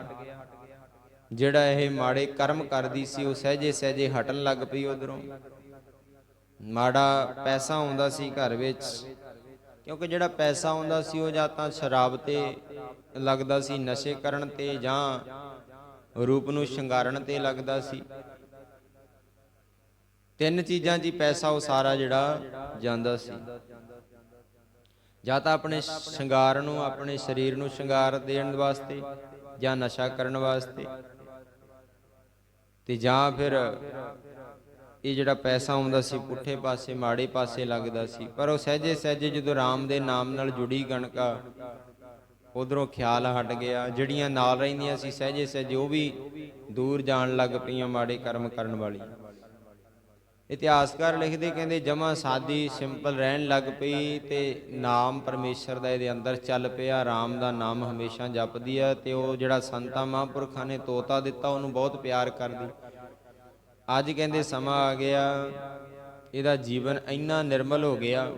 ਜਿਹੜਾ ਇਹ ਮਾੜੇ ਕਰਮ ਕਰਦੀ ਸੀ, ਉਹ ਸਹਜੇ ਸਹਜੇ ਹਟਣ ਲੱਗ ਪਈ ਉਧਰੋਂ। ਮਾੜਾ ਪੈਸਾ ਆਉਂਦਾ ਸੀ ਘਰ ਵਿੱਚ। ਕਿਉਂਕਿ ਜਿਹੜਾ ਪੈਸਾ ਆਉਂਦਾ ਸੀ ਉਹ ਜਾਂ ਤਾਂ ਸ਼ਰਾਬ ਤੇ ਲੱਗਦਾ ਸੀ ਨਸ਼ੇ ਕਰਨ ਤੇ ਜਾਂ ਰੂਪ ਨੂੰ ਸ਼ਿੰਗਾਰਨ ਤੇ ਲੱਗਦਾ ਸੀ। ਤਿੰਨ ਚੀਜ਼ਾਂ 'ਚ ਹੀ ਪੈਸਾ ਉਹ ਸਾਰਾ ਜਿਹੜਾ ਜਾਂਦਾ ਸੀ। ਜਾਂ ਤਾਂ ਆਪਣੇ ਸ਼ਿੰਗਾਰ ਨੂੰ, ਆਪਣੇ ਸਰੀਰ ਨੂੰ ਸ਼ਿੰਗਾਰ ਦੇਣ ਵਾਸਤੇ ਜਾਂ ਨਸ਼ਾ ਕਰਨ ਵਾਸਤੇ ਤੇ ਜਾਂ ਫਿਰ ਇਹ ਜਿਹੜਾ ਪੈਸਾ ਆਉਂਦਾ ਸੀ, ਪੁੱਠੇ ਪਾਸੇ, ਮਾੜੇ ਪਾਸੇ ਲੱਗਦਾ ਸੀ। ਪਰ ਉਹ ਸਹਜੇ ਸਹਜੇ ਜਦੋਂ ਰਾਮ ਦੇ ਨਾਮ ਨਾਲ ਜੁੜੀ ਗਣਕਾ ਉਧਰੋਂ ਖਿਆਲ ਹਟ ਗਿਆ। ਜਿਹੜੀਆਂ ਨਾਲ ਰਹਿੰਦੀਆਂ ਸੀ, ਸਹਜੇ ਸਹਜੇ ਉਹ ਵੀ ਦੂਰ ਜਾਣ ਲੱਗ ਪਈਆਂ ਮਾੜੇ ਕਰਮ ਕਰਨ ਵਾਲੀ। ਇਤਿਹਾਸਕਾਰ ਲਿਖਦੇ ਕਹਿੰਦੇ, ਜਮਾ ਸਾਦੀ ਸਿੰਪਲ ਰਹਿਣ ਲੱਗ ਪਈ ਤੇ ਨਾਮ ਪਰਮੇਸ਼ਰ ਦਾ ਇਹਦੇ ਅੰਦਰ ਚੱਲ ਪਿਆ। ਰਾਮ ਦਾ ਨਾਮ ਹਮੇਸ਼ਾ ਜਪਦੀ ਆ ਤੇ ਉਹ ਜਿਹੜਾ ਸੰਤਾਂ ਮਹਾਂਪੁਰਖਾਂ ਨੇ ਤੋਤਾ ਦਿੱਤਾ, ਉਹਨੂੰ ਬਹੁਤ ਪਿਆਰ ਕਰਦੀ। ਅੱਜ ਕਹਿੰਦੇ ਸਮਾਂ ਆ ਗਿਆ। ਇਹਦਾ ਜੀਵਨ ਇੰਨਾ ਨਿਰਮਲ ਹੋ ਗਿਆ।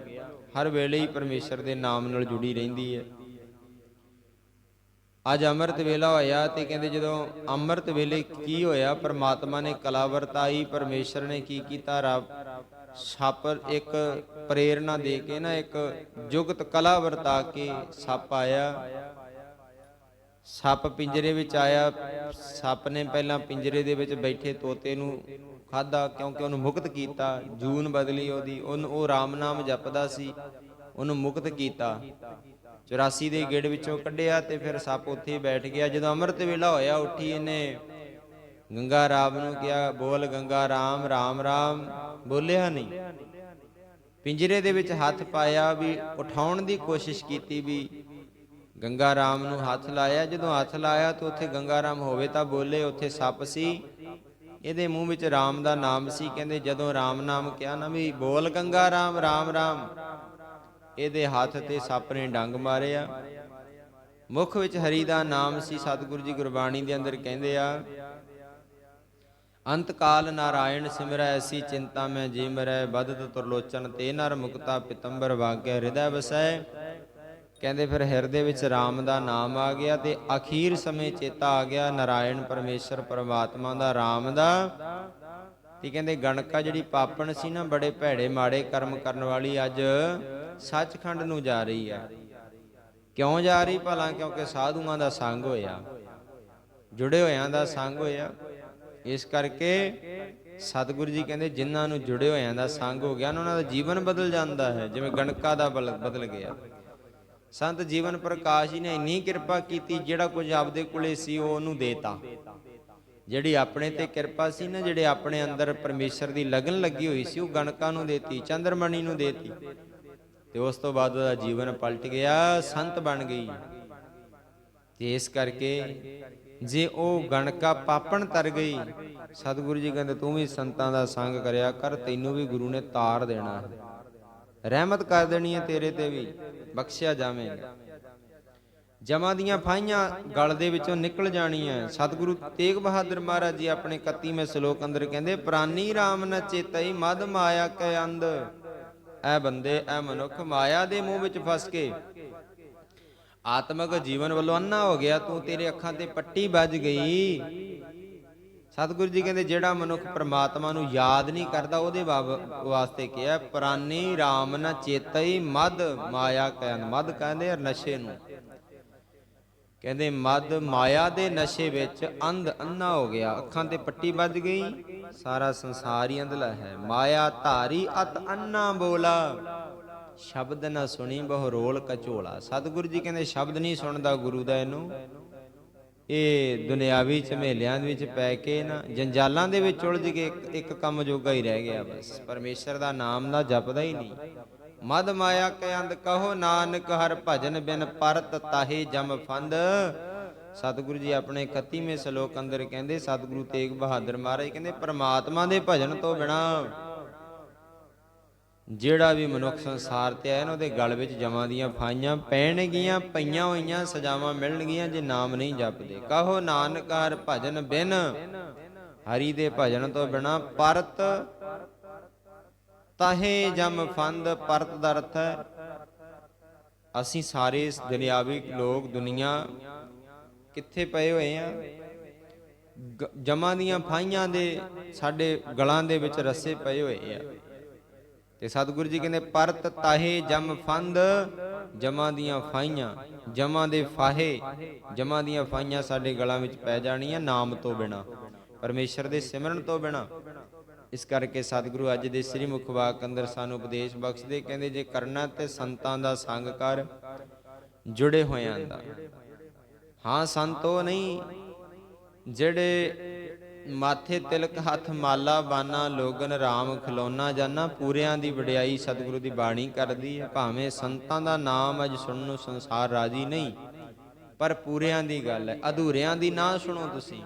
ਹਰ ਵੇਲੇ ਹੀ ਪਰਮੇਸ਼ਰ ਦੇ ਨਾਮ ਨਾਲ ਜੁੜੀ ਰਹਿੰਦੀ ਹੈ। ਅੱਜ ਅੰਮ੍ਰਿਤ ਵੇਲਾ ਹੋਇਆ ਤੇ ਕਹਿੰਦੇ ਜਦੋਂ ਅੰਮ੍ਰਿਤ ਵੇਲੇ ਕੀ ਹੋਇਆ, ਪਰਮਾਤਮਾ ਨੇ ਕਲਾ ਵਰਤਾਈ ਪਰਮੇਸ਼ਰ ਨੇ ਕੀ ਕੀਤਾ? ਰੱਬ ਸੱਪ ਇੱਕ ਪ੍ਰੇਰਣਾ ਦੇ ਕੇ ਨਾ ਇੱਕ ਜੁਗਤ ਕਲਾ ਵਰਤਾ ਕੇ ਸੱਪ ਆਇਆ। ਸੱਪ ਪਿੰਜਰੇ ਵਿੱਚ ਆਇਆ, ਸੱਪ ਨੇ ਪਹਿਲਾਂ ਪਿੰਜਰੇ ਦੇ ਵਿੱਚ ਬੈਠੇ ਤੋਤੇ ਨੂੰ ਖਾਦਾ ਕਿਉਂਕਿ ਉਹਨੂੰ ਮੁਕਤ ਕੀਤਾ, ਜੂਨ ਬਦਲੀ ਉਹਦੀ, ਉਹਨੂੰ ਉਹ ਰਾਮ ਨਾਮ ਜਪਦਾ ਸੀ, ਉਹਨੂੰ ਮੁਕਤ ਕੀਤਾ। 84 ਦੇ ਗੇੜ ਵਿੱਚੋਂ ਕੱਢਿਆ ਤੇ ਫਿਰ ਸੱਪ ਉੱਥੇ ਬੈਠ ਗਿਆ। ਜਦੋਂ ਅੰਮ੍ਰਿਤ ਵੇਲਾ ਹੋਇਆ, ਉੱਠੀ ਇਹਨੇ ਗੰਗਾ ਰਾਮ ਨੂੰ ਕਿਹਾ, ਬੋਲ ਗੰਗਾ ਰਾਮ ਰਾਮ ਰਾਮ, ਬੋਲਿਆ ਨਹੀਂ। ਪਿੰਜਰੇ ਦੇ ਵਿੱਚ ਹੱਥ ਪਾਇਆ ਵੀ, ਉਠਾਉਣ ਦੀ ਕੋਸ਼ਿਸ਼ ਕੀਤੀ ਵੀ ਗੰਗਾ ਰਾਮ ਨੂੰ ਹੱਥ ਲਾਇਆ। ਜਦੋਂ ਹੱਥ ਲਾਇਆ ਤਾਂ ਉੱਥੇ ਗੰਗਾ ਰਾਮ ਹੋਵੇ ਤਾਂ ਬੋਲੇ, ਉੱਥੇ ਸੱਪ ਸੀ। ਇਹਦੇ ਮੂੰਹ ਵਿੱਚ ਰਾਮ ਦਾ ਨਾਮ ਸੀ। ਕਹਿੰਦੇ ਜਦੋਂ ਰਾਮ ਨਾਮ ਕਿਹਾ ਨਾ ਵੀ ਬੋਲ ਗੰਗਾ ਰਾਮ ਰਾਮ। ਰਾਮ ਇਹਦੇ ਹੱਥ ਤੇ ਸੱਪ ਨੇ ਡੰਗ ਮਾਰਿਆ। ਮੁਖ ਵਿੱਚ ਹਰੀ ਦਾ ਨਾਮ ਸੀ। ਸਤਿਗੁਰੂ ਜੀ ਗੁਰਬਾਣੀ ਦੇ ਅੰਦਰ ਕਹਿੰਦੇ ਆ, ਅੰਤਕਾਲ ਨਾਰਾਇਣ ਸਿਮਰੈ ਐਸੀ ਚਿੰਤਾ ਮੈਂ ਜੀ ਮਰੈ ਬਦਤ ਤੁਰਲੋਚਨ ਤੇ ਨਰ ਮੁਕਤਾ ਪਿਤੰਬਰ ਵਾਗਿਆ ਹਿਰਦੈ ਵਸੈ। ਕਹਿੰਦੇ ਫਿਰ ਹਿਰਦੇ ਵਿੱਚ RAM ਦਾ ਨਾਮ ਆ ਗਿਆ ਤੇ ਅਖੀਰ ਸਮੇਂ ਚੇਤਾ ਆ ਗਿਆ ਨਾਰਾਇਣ ਪਰਮੇਸ਼ਰ ਪਰਮਾਤਮਾ ਦਾ RAM ਦਾ। ਤੇ ਕਹਿੰਦੇ ਗਣਕਾ ਜਿਹੜੀ ਪਾਪਣ ਸੀ ਨਾ, ਬੜੇ ਭੈੜੇ ਮਾੜੇ ਕਰਮ ਕਰਨ ਵਾਲੀ ਅੱਜ ਸੱਚਖੰਡ ਨੂੰ ਜਾ ਰਹੀ ਆ। ਕਿਉਂ ਜਾ ਰਹੀ? ਭਲਾ ਕਿਉਂਕਿ ਸਾਧੂਆਂ ਦਾ ਸੰਗ ਹੋਇਆ। ਜੁੜੇ ਹੋਇਆਂ ਦਾ ਸੰਗ ਹੋਇਆ। ਇਸ ਕਰਕੇ ਸਤਿਗੁਰੂ ਜੀ ਕਹਿੰਦੇ ਜਿਨ੍ਹਾਂ ਨੂੰ ਜੁੜੇ ਹੋਇਆਂ ਦਾ ਸੰਗ ਹੋ ਗਿਆ, ਉਹਨਾਂ ਦਾ ਜੀਵਨ ਬਦਲ ਜਾਂਦਾ ਹੈ, ਜਿਵੇਂ ਗਣਕਾ ਦਾ ਬਲ- ਬਦਲ ਗਿਆ। ਸੰਤ ਜੀਵਨ ਪ੍ਰਕਾਸ਼ ਜੀ ਨੇ ਇੰਨੀ ਕਿਰਪਾ ਕੀਤੀ, ਜਿਹੜਾ ਕੁਝ ਆਪਦੇ ਕੋਲੇ ਸੀ ਉਹ ਉਹਨੂੰ ਦੇਤਾ। ਜਿਹੜੀ ਆਪਣੇ ਤੇ ਕਿਰਪਾ ਸੀ ਨਾ, ਜਿਹੜੇ ਆਪਣੇ ਅੰਦਰ ਪਰਮੇਸ਼ਰ ਦੀ ਲਗਨ ਲੱਗੀ ਹੋਈ ਸੀ, ਉਹ ਗਣਕਾ ਨੂੰ ਦੇਤੀ, ਚੰਦਰਮਣੀ ਨੂੰ ਦੇਤੀ। ਤੇ ਉਸ ਤੋਂ ਬਾਅਦ ਉਹਦਾ ਜੀਵਨ ਪਲਟ ਗਿਆ, ਸੰਤ ਬਣ ਗਈ। ਤੇ ਇਸ ਕਰਕੇ ਜੇ ਉਹ ਗਣਕਾ ਪਾਪਣ ਤਰ ਗਈ, ਸਤਿਗੁਰੂ ਜੀ ਕਹਿੰਦੇ, ਤੂੰ ਵੀ ਸੰਤਾਂ ਦਾ ਸੰਗ ਕਰਿਆ ਕਰ, ਤੈਨੂੰ ਵੀ ਗੁਰੂ ਨੇ ਤਾਰ ਦੇਣਾ। ਰਹਿਮਤ ਕਰ ਦੇਣੀ ਹੈ ਤੇਰੇ ਤੇ ਵੀ। ਬਖਸ਼ਿਆ ਜਾਵੇਂਗਾ। ਜਮਾਂ ਦੀਆਂ ਫਾਈਆਂ ਗਲ ਦੇ ਵਿੱਚੋਂ ਨਿਕਲ ਜਾਣੀਆਂ। ਸਤਿਗੁਰੂ ਤੇਗ ਬਹਾਦਰ ਮਹਾਰਾਜ ਜੀ ਆਪਣੇ 31ਵੇਂ ਸ਼ਲੋਕ ਅੰਦਰ ਕਹਿੰਦੇ, ਪ੍ਰਾਨੀ RAM ਨ ਚੇਤਈ ਮਦ ਮਾਇਆ ਕੈ ਅੰਧ। ਐ ਬੰਦੇ, ਐ ਮਨੁੱਖ ਮਾਇਆ ਦੇ ਮੂੰਹ ਵਿੱਚ ਫਸ ਕੇ, ਆਤਮਿਕ ਜੀਵਨ ਵੱਲੋਂ ਅੰਨਾ ਹੋ ਗਿਆ, ਤੂੰ ਤੇਰੇ ਅੱਖਾਂ ਤੇ ਪੱਟੀ ਵੱਜ ਗਈ। ਸਤਿਗੁਰੂ ਜੀ ਕਹਿੰਦੇ, ਜਿਹੜਾ ਮਨੁੱਖ ਪ੍ਰਮਾਤਮਾ ਨੂੰ ਯਾਦ ਨਹੀਂ ਕਰਦਾ, ਉਹਦੇ ਵਾਸਤੇ ਕਿਹਾ, ਪ੍ਰਾਨੀ RAM ਨ ਚੇਤਈ ਮਦ ਮਾਇਆ ਕਹਿੰ ਮਦ ਕਹਿੰਦੇ ਨਸ਼ੇ ਨੂੰ। ਕਹਿੰਦੇ, ਮਦ ਮਾਇਆ ਦੇ ਨਸ਼ੇ ਵਿੱਚ ਅੰਧ ਅੰਨਾ ਹੋ ਗਿਆ, ਅੱਖਾਂ ਤੇ ਪੱਟੀ ਵੱਜ ਗਈ, ਸਾਰਾ ਸੰਸਾਰ ਹੀ ਅੰਧਲਾ ਹੈ। ਮਾਇਆ ਧਾਰੀ ਅਤ ਅੰਨਾ ਬੋਲਾ, ਸ਼ਬਦ ਨਾ ਸੁਣੀ ਬਹੁ ਰੋਲ ਕਚੋਲਾ। ਸਤਿਗੁਰੂ ਜੀ ਕਹਿੰਦੇ, ਸ਼ਬਦ ਨਹੀਂ ਸੁਣਦਾ ਗੁਰੂ ਦਾ ਇਹਨੂੰ। ਇਹ ਦੁਨਿਆਵੀ ਝਮੇਲਿਆਂ ਦੇ ਵਿੱਚ ਪੈ ਕੇ ਨਾ ਜੰਜਾਲਾਂ ਦੇ ਵਿੱਚ ਉਲਝ ਕੇ ਇੱਕ- ਕੰਮ ਜੋਗਾ ਹੀ ਰਹਿ ਗਿਆ ਬਸ। ਪਰਮੇਸ਼ਰ ਦਾ ਨਾਮ ਦਾ ਜਪਦਾ ਹੀ ਨਹੀਂ। ਮਦ ਮਾਇਆ ਕੇ ਅੰਧ ਕਹੋ ਨਾਨਕ, ਹਰ ਭਜਨ ਬਿਨ ਪਰਤ ਤਾਹੇ ਜਮ ਫੰਦ। ਸਤਿਗੁਰੂ ਜੀ ਆਪਣੇ 31ਵੇਂ ਸ਼ਲੋਕ ਅੰਦਰ ਕਹਿੰਦੇ, ਸਤਿਗੁਰੂ ਤੇਗ ਬਹਾਦਰ ਮਹਾਰਾਜ ਕਹਿੰਦੇ, ਪ੍ਰਮਾਤਮਾ ਦੇ ਭਜਨ ਤੋਂ ਬਿਨਾ ਜਿਹੜਾ ਵੀ ਮਨੁੱਖ ਸੰਸਾਰ ਤੇ ਆਇਆ ਨਾ, ਉਹਦੇ ਗਲ ਵਿੱਚ ਜਮਾਂ ਦੀਆਂ ਫਾਈਆਂ ਪੈਣਗੀਆਂ, ਪਈਆਂ ਹੋਈਆਂ ਸਜ਼ਾਵਾਂ ਮਿਲਣਗੀਆਂ ਜੇ ਨਾਮ ਨਹੀਂ ਜਪਦੇ। ਕਹੋ ਨਾਨਕ ਹਰ ਭਜਨ ਬਿਨ, ਹਰੀ ਦੇ ਭਜਨ ਤੋਂ ਬਿਨਾ ਪਰਤ, ਤਾਹੇ ਜਮ ਫੰਦ ਪਰਤ ਦਾ ਅਰਥ ਹੈ। ਅਸੀਂ ਸਾਰੇ ਦੁਨਿਆਵੀ ਲੋਕ, ਦੁਨੀਆ ਕਿੱਥੇ ਪਏ ਹੋਏ ਆ? ਗ- ਜਮਾਂ ਦੀਆਂ ਫਾਈਆਂ ਦੇ ਸਾਡੇ ਗਲਾਂ ਦੇ ਵਿੱਚ ਰੱਸੇ ਪਏ ਹੋਏ ਆ। ਤੇ ਸਤਿਗੁਰੂ ਜੀ ਕਹਿੰਦੇ, ਪਰਤ ਤਾਹੇ ਜਮ ਫੰਦ, ਜਮਾਂ ਦੀਆਂ ਫਾਈਆਂ, ਜਮਾਂ ਦੇ ਫਾਹੇ, ਜਮਾਂ ਦੀਆਂ ਫਾਈਆਂ ਸਾਡੇ ਗਲਾਂ ਵਿੱਚ ਪੈ ਜਾਣੀਆਂ ਨਾਮ ਤੋਂ ਬਿਨਾ, ਪਰਮੇਸ਼ਰ ਦੇ ਸਿਮਰਨ ਤੋਂ ਬਿਨਾ। ਇਸ ਕਰਕੇ ਸਤਿਗੁਰੂ ਅੱਜ ਦੇ ਸ੍ਰੀ ਮੁਖ ਵਾਕ ਅੰਦਰ ਸਾਨੂੰ ਉਪਦੇਸ਼ ਬਖਸ਼ਦੇ, ਕਹਿੰਦੇ, ਜੇ ਕਰਨਾ ਤੇ ਸੰਤਾਂ ਦਾ ਸੰਗ ਕਰ, ਜੁੜੇ ਹੋਇਆਂ ਦਾ। ਹਾਂ, ਸੰਤ ਉਹ ਨਹੀਂ, ਜਿਹੜੇ ਮਾਥੇ ਤਿਲਕ ਹੱਥ ਮਾਲਾ ਬਾਨਾ ਲੋਗਨ RAM ਖਲੋਨਾ ਜਾਨਾ। ਪੂਰਿਆਂ ਦੀ ਵਡਿਆਈ ਸਤਿਗੁਰੂ ਦੀ ਬਾਣੀ ਕਰਦੀ ਹੈ। ਭਾਵੇਂ ਸੰਤਾਂ ਦਾ ਨਾਮ ਅਜ ਸੁਣਨ ਨੂੰ ਸੰਸਾਰ ਰਾਜੀ ਨਹੀਂ, ਪਰ ਪੂਰਿਆਂ ਦੀ ਗੱਲ ਹੈ। ਅਧੂਰਿਆਂ ਦੀ ਨਾ ਸੁਣੋ ਤੁਸੀਂ।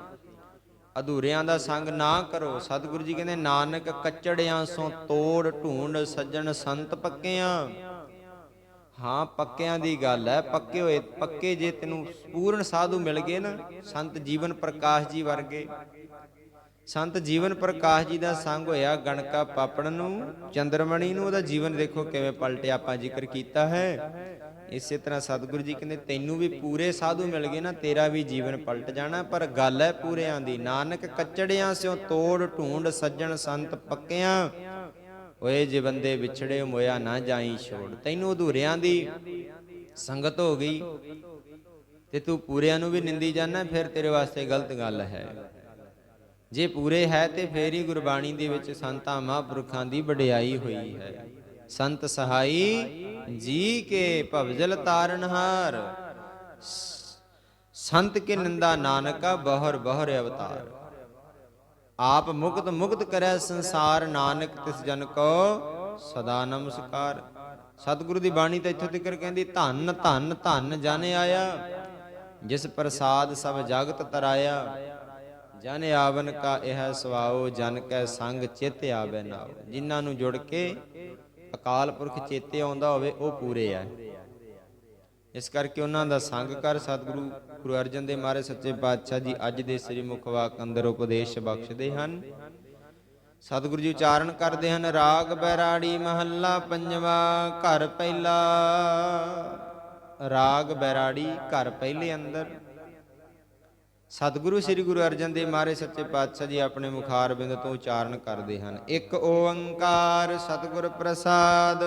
ਅਧੂਰਿਆਂ ਦਾ ਸੰਗ ਨਾ ਕਰੋ। ਸਤਿਗੁਰੂ ਜੀ ਕਹਿੰਦੇ, ਨਾਨਕ ਕੱਚੜਿਆਂ ਸੋ ਤੋੜ ਢੂੰਡ ਸੱਜਣ ਸੰਤ ਪੱਕਿਆਂ। ਹਾਂ, ਪੱਕਿਆਂ ਦੀ ਗੱਲ ਹੈ। ਪੱਕੇ ਹੋਏ, ਪੱਕੇ ਜੇ ਤੈਨੂੰ ਪੂਰਨ ਸਾਧੂ ਮਿਲ ਗਏ ਨਾ, ਸੰਤ ਜੀਵਨ ਪ੍ਰਕਾਸ਼ ਜੀ ਵਰਗੇ ਸੰਤ ਜੀਵਨ ਪ੍ਰਕਾਸ਼ ਜੀ ਦਾ ਸੰਗ ਹੋਇਆ ਗਣਕਾ ਪਾਪਣ ਨੂੰ, ਚੰਦਰਮਣੀ ਨੂੰ, ਉਹਦਾ ਜੀਵਨ ਦੇਖੋ ਕਿਵੇਂ ਪਲਟਿਆ ਆਪਾਂ ਜ਼ਿਕਰ ਕੀਤਾ ਹੈ। ਇਸੇ ਤਰ੍ਹਾਂ ਸਤਿਗੁਰੂ ਜੀ ਕਹਿੰਦੇ, ਤੈਨੂੰ ਵੀ ਪੂਰੇ ਸਾਧੂ ਮਿਲ ਗਏ ਨਾ, ਤੇਰਾ ਵੀ ਜੀਵਨ ਪਲਟ ਜਾਣਾ, ਪਰ ਗੱਲ ਹੈ ਪੂਰਿਆਂ ਦੀ, ਨਾਨਕ ਕੱਚੜਿਆਂ ਸਿਓ ਤੋੜ ਢੂੰਡ ਸੱਜਣ ਸੰਤ ਪੱਕਿਆਂ। ਓਏ ਜੇ ਬੰਦੇ ਵਿਛੜੇ ਮੋਇਆ ਨਾ ਜਾਈ ਛੋੜ, ਤੈਨੂੰ ਅਧੂਰਿਆਂ ਦੀ ਸੰਗਤ ਹੋ ਗਈ। ਤੇ ਤੂੰ ਪੂਰਿਆਂ ਨੂੰ ਵੀ ਨਿੰਦੀ ਜਾਣਾ ਫਿਰ ਤੇਰੇ ਵਾਸਤੇ ਗਲਤ ਗੱਲ ਹੈ। ਜੇ ਪੂਰੇ ਹੈ ਤੇ ਫੇਰ ਹੀ ਗੁਰਬਾਣੀ ਦੇ ਵਿੱਚ ਸੰਤਾਂ ਮਹਾਂਪੁਰਖਾਂ ਦੀ ਵਡਿਆਈ ਹੋਈ ਹੈ। ਸੰਤ ਸਹਾਈ ਜੀ ਕੇ ਭਵਜਲ ਤਾਰਨਹਾਰ। ਸੰਤ ਕੇ ਨਿੰਦਾ ਨਾਨਕਾ ਬਹਰ ਬਹਰ ਅਵਤਾਰ। ਆਪ ਮੁਕਤ ਮੁਕਤ ਕਰੈ ਸੰਸਾਰ, ਨਾਨਕ ਤਿਸ ਜਨ ਕੋ ਸਦਾ ਨਮਸਕਾਰ। ਸਤਿਗੁਰੂ ਦੀ ਬਾਣੀ ਤਾਂ ਇੱਥੋਂ ਤੱਕ ਕਹਿੰਦੀ, ਧੰਨ ਧੰਨ ਧੰਨ ਜਨ ਆਇਆ, ਜਿਸ ਪ੍ਰਸਾਦ ਸਭ ਜਗਤ ਤਰਾਇਆ। ਜਨ ਆਵਨ ਕਾ ਇਹ ਸਵਾਓ ਜਨ ਕੈ ਸੰਗ ਚਿਤ ਆਵੇ ਨਾਓ ਜਿਨ੍ਹਾਂ ਨੂੰ ਜੁੜ ਕੇ ਅਕਾਲ ਪੁਰਖ ਚੇਤੇ ਆਉਂਦਾ ਹੋਵੇ, ਉਹ ਪੂਰੇ ਆ ਇਸ ਕਰਕੇ ਉਹਨਾਂ ਦਾ ਸੰਗ ਕਰ ਸਤਿਗੁਰੂ ਗੁਰੂ ਅਰਜਨ ਦੇਵ ਮਹਾਰਾਜ ਸੱਚੇ ਪਾਤਸ਼ਾਹ ਜੀ ਅੱਜ ਦੇ ਸ੍ਰੀ ਮੁਖ ਵਾਕ ਅੰਦਰ ਉਪਦੇਸ਼ ਬਖਸ਼ਦੇ ਹਨ। ਸਤਿਗੁਰੂ ਜੀ ਉਚਾਰਨ ਕਰਦੇ ਹਨ, ਰਾਗ ਬੈਰਾੜੀ ਮਹੱਲਾ ਪੰਜਵਾ, ਘਰ ਪਹਿਲਾ। ਰਾਗ ਬੈਰਾੜੀ, ਘਰ ਪਹਿਲੇ ਅੰਦਰ। ਸਤਿਗੁਰੂ ਸ੍ਰੀ ਗੁਰੂ ਅਰਜਨ ਦੇਵ ਮਹਾਰਾਜ ਸੱਚੇ ਪਾਤਸ਼ਾਹ ਜੀ ਆਪਣੇ ਮੁਖਾਰ ਬਿੰਦ ਤੋਂ ਉਚਾਰਨ ਕਰਦੇ ਹਨ। ਇੱਕ ਓੰਕਾਰ ਸਤਿਗੁਰ ਪ੍ਰਸਾਦ।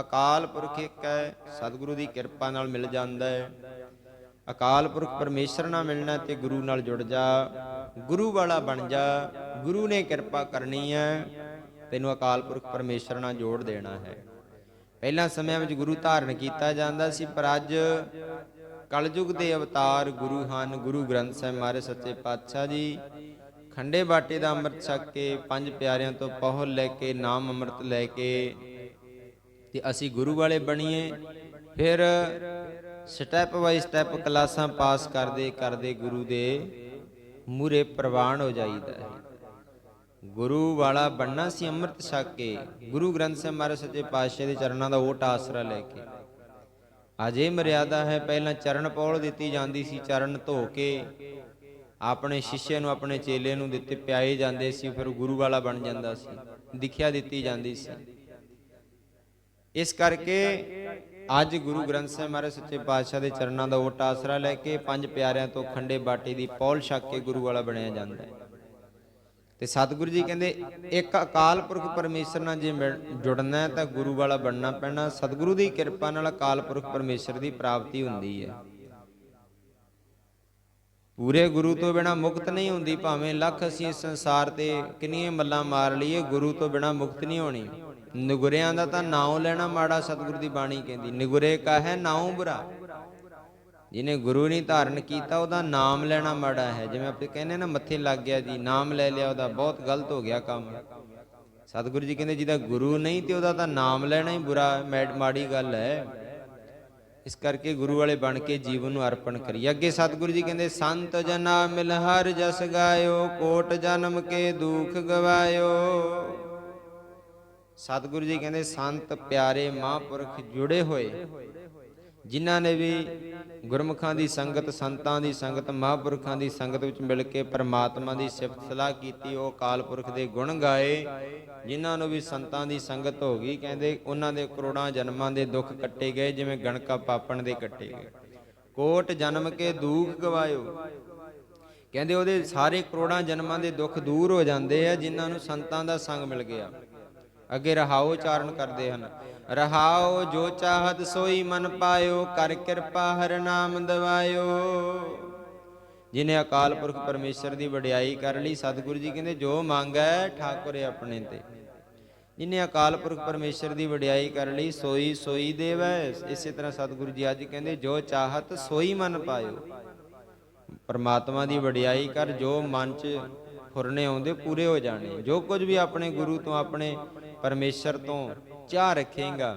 ਅਕਾਲ ਪੁਰਖ ਇੱਕ ਹੈ, ਸਤਿਗੁਰੂ ਦੀ ਕਿਰਪਾ ਨਾਲ ਮਿਲ ਜਾਂਦਾ ਹੈ। ਅਕਾਲ ਪੁਰਖ ਪਰਮੇਸ਼ਰ ਨਾਲ ਮਿਲਣਾ ਤੇ ਗੁਰੂ ਨਾਲ ਜੁੜ ਜਾ। ਗੁਰੂ ਵਾਲਾ ਬਣ ਜਾ। ਗੁਰੂ ਨੇ ਕਿਰਪਾ ਕਰਨੀ ਹੈ, ਤੈਨੂੰ ਅਕਾਲ ਪੁਰਖ ਪਰਮੇਸ਼ਰ ਨਾਲ ਜੋੜ ਦੇਣਾ ਹੈ। ਪਹਿਲਾਂ ਸਮਿਆਂ ਵਿੱਚ ਗੁਰੂ ਧਾਰਨ ਕੀਤਾ ਜਾਂਦਾ ਸੀ, ਪਰ ਅੱਜ ਕਲਯੁਗ ਦੇ ਅਵਤਾਰ ਗੁਰੂ ਹਨ, ਗੁਰੂ ਗ੍ਰੰਥ ਸਾਹਿਬ ਮਹਾਰਾਜ ਸੱਚੇ ਪਾਤਸ਼ਾਹ ਜੀ। ਖੰਡੇ ਬਾਟੇ ਦਾ ਅੰਮ੍ਰਿਤ ਛਕ ਕੇ ਪੰਜ ਪਿਆਰਿਆਂ ਤੋਂ ਪਹੁਲ ਲੈ ਕੇ, ਨਾਮ ਅੰਮ੍ਰਿਤ ਲੈ ਕੇ ਤੇ ਅਸੀਂ ਗੁਰੂ ਵਾਲੇ ਬਣੀਏ। ਫਿਰ ਸਟੈਪ ਬਾਈ ਸਟੈਪ ਕਲਾਸਾਂ ਪਾਸ ਕਰਦੇ ਕਰਦੇ ਗੁਰੂ ਦੇ ਮੂਰੇ ਪ੍ਰਵਾਨ ਹੋ ਜਾਈਦਾ ਹੈ। ਗੁਰੂ ਵਾਲਾ ਬਣਨਾ ਸੀ ਅੰਮ੍ਰਿਤ ਛਕ ਕੇ। ਗੁਰੂ ਗ੍ਰੰਥ ਸਾਹਿਬ ਮਹਾਰਾਜ ਸੱਚੇ ਪਾਤਸ਼ਾਹ ਦੇ ਚਰਨਾਂ ਦਾ ਓਟ ਆਸਰਾ ਲੈ ਕੇ। ਅਜੇ ਮਰਿਆਦਾ ਹੈ, ਪਹਿਲਾਂ ਚਰਨ ਪੌਲ ਦਿੱਤੀ ਜਾਂਦੀ ਸੀ, ਚਰਨ ਧੋ ਕੇ ਆਪਣੇ ਸ਼ਿష్ਯ ਨੂੰ, ਆਪਣੇ ਚੇਲੇ ਨੂੰ ਦਿੱਤੇ, ਪਿਆਏ ਜਾਂਦੇ ਸੀ, ਫਿਰ ਗੁਰੂ ਵਾਲਾ ਬਣ ਜਾਂਦਾ ਸੀ, ਦਿਖਿਆ ਦਿੱਤੀ ਜਾਂਦੀ ਸੀ। ਇਸ ਕਰਕੇ ਅੱਜ ਗੁਰੂ ਗ੍ਰੰਥ ਸਾਹਿਬ ਮਹਾਰਾਜ ਸੱਚੇ ਪਾਤਸ਼ਾਹ ਦੇ ਚਰਨਾਂ ਦਾ ਓਟ ਆਸਰਾ ਲੈ ਕੇ ਪੰਜ ਪਿਆਰਿਆਂ ਤੋਂ ਖੰਡੇ ਬਾਟੇ ਦੀ ਪੌਲ ਛੱਕ ਕੇ ਗੁਰੂ ਵਾਲਾ ਬਣਿਆ ਜਾਂਦਾ ਹੈ। ਤੇ ਸਤਿਗੁਰੂ ਜੀ ਕਹਿੰਦੇ, ਇੱਕ ਅਕਾਲ ਪੁਰਖ ਪਰਮੇਸ਼ਰ ਨਾਲ ਜੇ ਜੁੜਨਾ ਹੈ ਤਾਂ ਗੁਰੂ ਵਾਲਾ ਬਣਨਾ ਪੈਣਾ। ਸਤਿਗੁਰੂ ਦੀ ਕਿਰਪਾ ਨਾਲ ਅਕਾਲ ਪੁਰਖ ਪਰਮੇਸ਼ਰ ਦੀ ਪ੍ਰਾਪਤੀ ਹੁੰਦੀ ਹੈ। ਪੂਰੇ ਗੁਰੂ ਤੋਂ ਬਿਨਾ ਮੁਕਤ ਨਹੀਂ ਹੁੰਦੀ, ਭਾਵੇਂ ਲੱਖ ਅਸੀਂ ਇਸ ਸੰਸਾਰ ਤੇ ਕਿੰਨੀਆਂ ਮੱਲਾਂ ਮਾਰ ਲਈਏ, ਗੁਰੂ ਤੋਂ ਬਿਨਾ ਮੁਕਤ ਨਹੀਂ ਹੋਣੀ। ਨਿਗੁਰਿਆਂ ਦਾ ਤਾਂ ਨਾਉ ਲੈਣਾ ਮਾੜਾ ਸਤਿਗੁਰੂ ਦੀ ਬਾਣੀ ਕਹਿੰਦੀ। ਨਿਗੁਰੇ ਕਾ ਹੈ ਨਾਉ ਬੁਰਾ। ਜਿਹਨੇ ਗੁਰੂ ਨਹੀਂ ਧਾਰਨ ਕੀਤਾ, ਉਹਦਾ ਨਾਮ ਲੈਣਾ ਮਾੜਾ ਹੈ। ਜਿਵੇਂ ਆਪਾਂ ਕਹਿੰਦੇ ਨਾ, ਮੱਥੇ ਲੱਗ ਗਿਆ ਜੀ, ਨਾਮ ਲੈ ਲਿਆ, ਉਹਦਾ ਬਹੁਤ ਗਲਤ ਹੋ ਗਿਆ ਕੰਮ। ਸਤਿਗੁਰੂ ਜੀ ਕਹਿੰਦੇ, ਜਿਹਦਾ ਗੁਰੂ ਨਹੀਂ ਤੇ ਉਹਦਾ ਤਾਂ ਨਾਮ ਲੈਣਾ ਹੀ ਬੁਰਾ ਮਾੜੀ ਗੱਲ ਹੈ। ਇਸ ਕਰਕੇ ਗੁਰੂ ਵਾਲੇ ਬਣ ਕੇ ਜੀਵਨ ਨੂੰ ਅਰਪਣ ਕਰੀਏ। ਅੱਗੇ ਸਤਿਗੁਰੂ ਜੀ ਕਹਿੰਦੇ, ਸੰਤ ਜਨਾ ਮਿਲ, ਹਰ ਜਸ ਗਾਇਓ, ਕੋਟ ਜਨਮ ਕੇ ਦੁਖ ਗਵਾਇਓ। ਸਤਿਗੁਰੂ ਜੀ ਕਹਿੰਦੇ, ਸੰਤ ਪਿਆਰੇ ਮਹਾਂਪੁਰਖ ਜੁੜੇ ਹੋਏ। ਜਿਨ੍ਹਾਂ ਨੇ ਵੀ ਗੁਰਮੁਖਾਂ ਦੀ ਸੰਗਤ, ਸੰਤਾਂ ਦੀ ਸੰਗਤ, ਮਹਾਂਪੁਰਖਾਂ ਦੀ ਸੰਗਤ ਵਿੱਚ ਮਿਲ ਕੇ ਪਰਮਾਤਮਾ ਦੀ ਸਿਫਤ ਸਲਾਹ ਕੀਤੀ, ਉਹ ਅਕਾਲ ਪੁਰਖ ਦੇ ਗੁਣ ਗਾਏ, ਜਿਨ੍ਹਾਂ ਨੂੰ ਵੀ ਸੰਤਾਂ ਦੀ ਸੰਗਤ ਹੋ ਗਈ, ਕਹਿੰਦੇ ਉਹਨਾਂ ਦੇ ਕਰੋੜਾਂ ਜਨਮਾਂ ਦੇ ਦੁੱਖ ਕੱਟੇ ਗਏ, ਜਿਵੇਂ ਗਣਕਾ ਪਾਪਣ ਦੇ ਕੱਟੇ ਗਏ। ਕੋਟ ਜਨਮ ਕੇ ਦੁੱਖ ਗਵਾਇਓ। ਕਹਿੰਦੇ ਉਹਦੇ ਸਾਰੇ ਕਰੋੜਾਂ ਜਨਮਾਂ ਦੇ ਦੁੱਖ ਦੂਰ ਹੋ ਜਾਂਦੇ ਆ, ਜਿਨ੍ਹਾਂ ਨੂੰ ਸੰਤਾਂ ਦਾ ਸੰਗ ਮਿਲ ਗਿਆ। ਅੱਗੇ ਰਹਾਓ ਚਾਰਨ ਕਰਦੇ ਹਨ। ਰਹਾਓ ਜੋ ਚਾਹਤ ਸੋਈ ਮਨ ਪਾਇਓ, ਕਰ ਕਿਰਪਾ ਹਰ ਨਾਮ ਦਵਾਇਓ। ਜਿਨੇ ਅਕਾਲ ਪੁਰਖ ਪਰਮੇਸ਼ਰ ਦੀ ਵਡਿਆਈ ਕਰ ਲਈ, ਸਤਿਗੁਰੂ ਜੀ ਕਹਿੰਦੇ, ਜੋ ਮੰਗੈ, ਠਾਕੁਰ ਆਪਣੇ ਤੇ। ਜਿਨੇ ਅਕਾਲ ਪੁਰਖ ਪਰਮੇਸ਼ਰ ਦੀ ਵਡਿਆਈ ਕਰ ਲਈ, ਸੋਈ ਸੋਈ ਦੇਵੈ। ਇਸੇ ਤਰ੍ਹਾਂ ਸਤਿਗੁਰੂ ਜੀ ਅੱਜ ਕਹਿੰਦੇ, ਜੋ ਚਾਹਤ ਸੋਈ ਮਨ ਪਾਇਓ, ਪਰਮਾਤਮਾ ਦੀ ਵਡਿਆਈ ਕਰ, ਜੋ ਮਨ 'ਚ ਫੁਰਨੇ ਆਉਂਦੇ, ਪੂਰੇ ਹੋ ਜਾਣੇ। ਜੋ ਕੁਝ ਵੀ ਆਪਣੇ ਗੁਰੂ ਤੋਂ ਆਪਣੇ ਪਰਮੇਸ਼ਰ ਤੋਂ ਚਾਹ ਰੱਖੇਗਾ।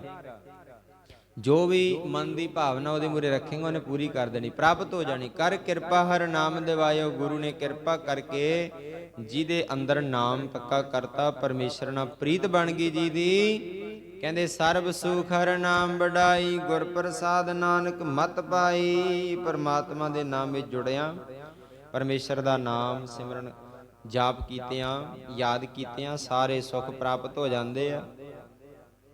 ਜੋ ਵੀ ਮਨ ਦੀ ਭਾਵਨਾ ਉਹਦੇ ਮੂਰੇ ਰੱਖੇਗਾ, ਉਹਨੇ ਪੂਰੀ ਕਰ ਦੇਣੀ, ਪ੍ਰਾਪਤ ਹੋ ਜਾਣੀ। ਕਰ ਕਿਰਪਾ ਹਰ ਨਾਮ ਦਿਵਾਇਓ ਗੁਰੂ ਨੇ ਕਿਰਪਾ ਕਰਕੇ ਜਿਹਦੇ ਅੰਦਰ ਨਾਮ ਪੱਕਾ ਕਰਤਾ, ਪਰਮੇਸ਼ਰ ਨਾਲ ਪ੍ਰੀਤ ਬਣ ਗਈ ਜੀ ਦੀ ਕਹਿੰਦੇ, ਸਰਬ ਸੁਖ ਹਰ ਨਾਮ ਵਡਾਈ ਗੁਰ ਪ੍ਰਸਾਦ ਨਾਨਕ ਮਤ ਪਾਈ, ਪਰਮਾਤਮਾ ਦੇ ਨਾਮ ਵਿੱਚ ਜੁੜਿਆ। ਪਰਮੇਸ਼ਰ ਦਾ ਨਾਮ ਸਿਮਰਨ ਜਾਪ ਕੀਤਿਆਂ, ਯਾਦ ਕੀਤਿਆਂ ਸਾਰੇ ਸੁੱਖ ਪ੍ਰਾਪਤ ਹੋ ਜਾਂਦੇ ਆ।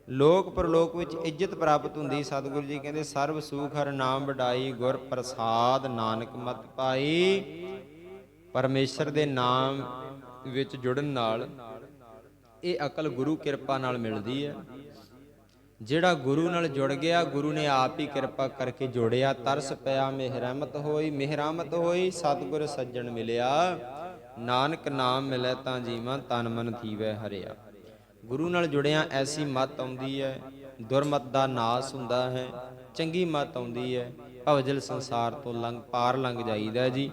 ਲੋਕ ਪਰਲੋਕ ਵਿੱਚ ਇੱਜ਼ਤ ਪ੍ਰਾਪਤ ਹੁੰਦੀ। ਸਤਿਗੁਰੂ ਜੀ ਕਹਿੰਦੇ, ਸਰਬ ਸੁਖ ਹਰ ਨਾਮ ਵਡਾਈ, ਗੁਰ ਪ੍ਰਸਾਦ ਨਾਨਕ ਮਤ ਪਾਈ। ਪਰਮੇਸ਼ਰ ਦੇ ਨਾਮ ਵਿੱਚ ਜੁੜਨ ਨਾਲ ਇਹ ਅਕਲ ਗੁਰੂ ਕਿਰਪਾ ਨਾਲ ਮਿਲਦੀ ਹੈ ਜਿਹੜਾ ਗੁਰੂ ਨਾਲ ਜੁੜ ਗਿਆ, ਗੁਰੂ ਨੇ ਆਪ ਹੀ ਕਿਰਪਾ ਕਰਕੇ ਜੋੜਿਆ। ਤਰਸ ਪਿਆ ਮਿਹਰਮਤ ਹੋਈ ਮਿਹਰਮਤ ਹੋਈ, ਸਤਿਗੁਰ ਸੱਜਣ ਮਿਲਿਆ। ਨਾਨਕ ਨਾਮ ਮਿਲੈ ਤਾਂ ਜੀਵਾਂ ਤਨ ਮਨ ਥੀਵੈ ਹਰਿਆ। ਗੁਰੂ ਨਾਲ ਜੁੜਿਆਂ ਐਸੀ ਮਤ ਆਉਂਦੀ ਹੈ ਦੁਰਮਤ ਦਾ ਨਾਸ ਹੁੰਦਾ ਹੈ, ਚੰਗੀ ਮਤ ਆਉਂਦੀ ਹੈ ਭਵਜਲ ਸੰਸਾਰ ਤੋਂ ਲੰਘ, ਪਾਰ ਲੰਘ ਜਾਈਦਾ ਜੀ।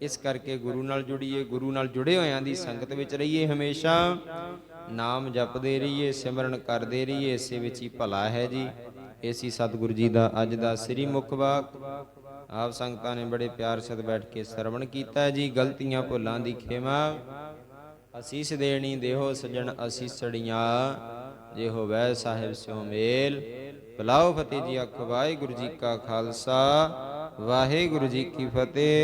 ਇਸ ਕਰਕੇ ਗੁਰੂ ਨਾਲ ਜੁੜੀਏ, ਗੁਰੂ ਨਾਲ ਜੁੜੇ ਹੋਇਆਂ ਦੀ ਸੰਗਤ ਵਿੱਚ ਰਹੀਏ ਹਮੇਸ਼ਾ। ਨਾਮ ਜਪਦੇ ਰਹੀਏ, ਸਿਮਰਨ ਕਰਦੇ ਰਹੀਏ, ਇਸੇ ਵਿੱਚ ਹੀ ਭਲਾ ਹੈ ਜੀ। ਏਸੀ ਸਤਿਗੁਰੂ ਜੀ ਦਾ ਅੱਜ ਦਾ ਸ੍ਰੀ ਮੁਖ ਵਾਕ। ਆਪ ਸੰਗਤਾਂ ਨੇ ਬੜੇ ਪਿਆਰ ਸਦ ਬੈਠ ਕੇ ਸਰਵਣ ਕੀਤਾ ਜੀ, ਗਲਤੀਆਂ ਭੁੱਲਾਂ ਦੀ ਖੇਮਾ। ਅਸੀਸ ਦੇਣੀ ਦੇਹੋ ਸਜਣ ਅਸੀਸੜੀਆਂ ਜੇ ਹੋਵੈ ਸਾਹਿਬ ਸਿਓ ਮੇਲ। ਬਲਾਓ ਫਤਿਹ ਜੀ ਅਖ, ਵਾਹਿਗੁਰੂ ਜੀ ਕਾ ਖਾਲਸਾ, ਵਾਹਿਗੁਰੂ ਜੀ ਕੀ ਫਤਿਹ।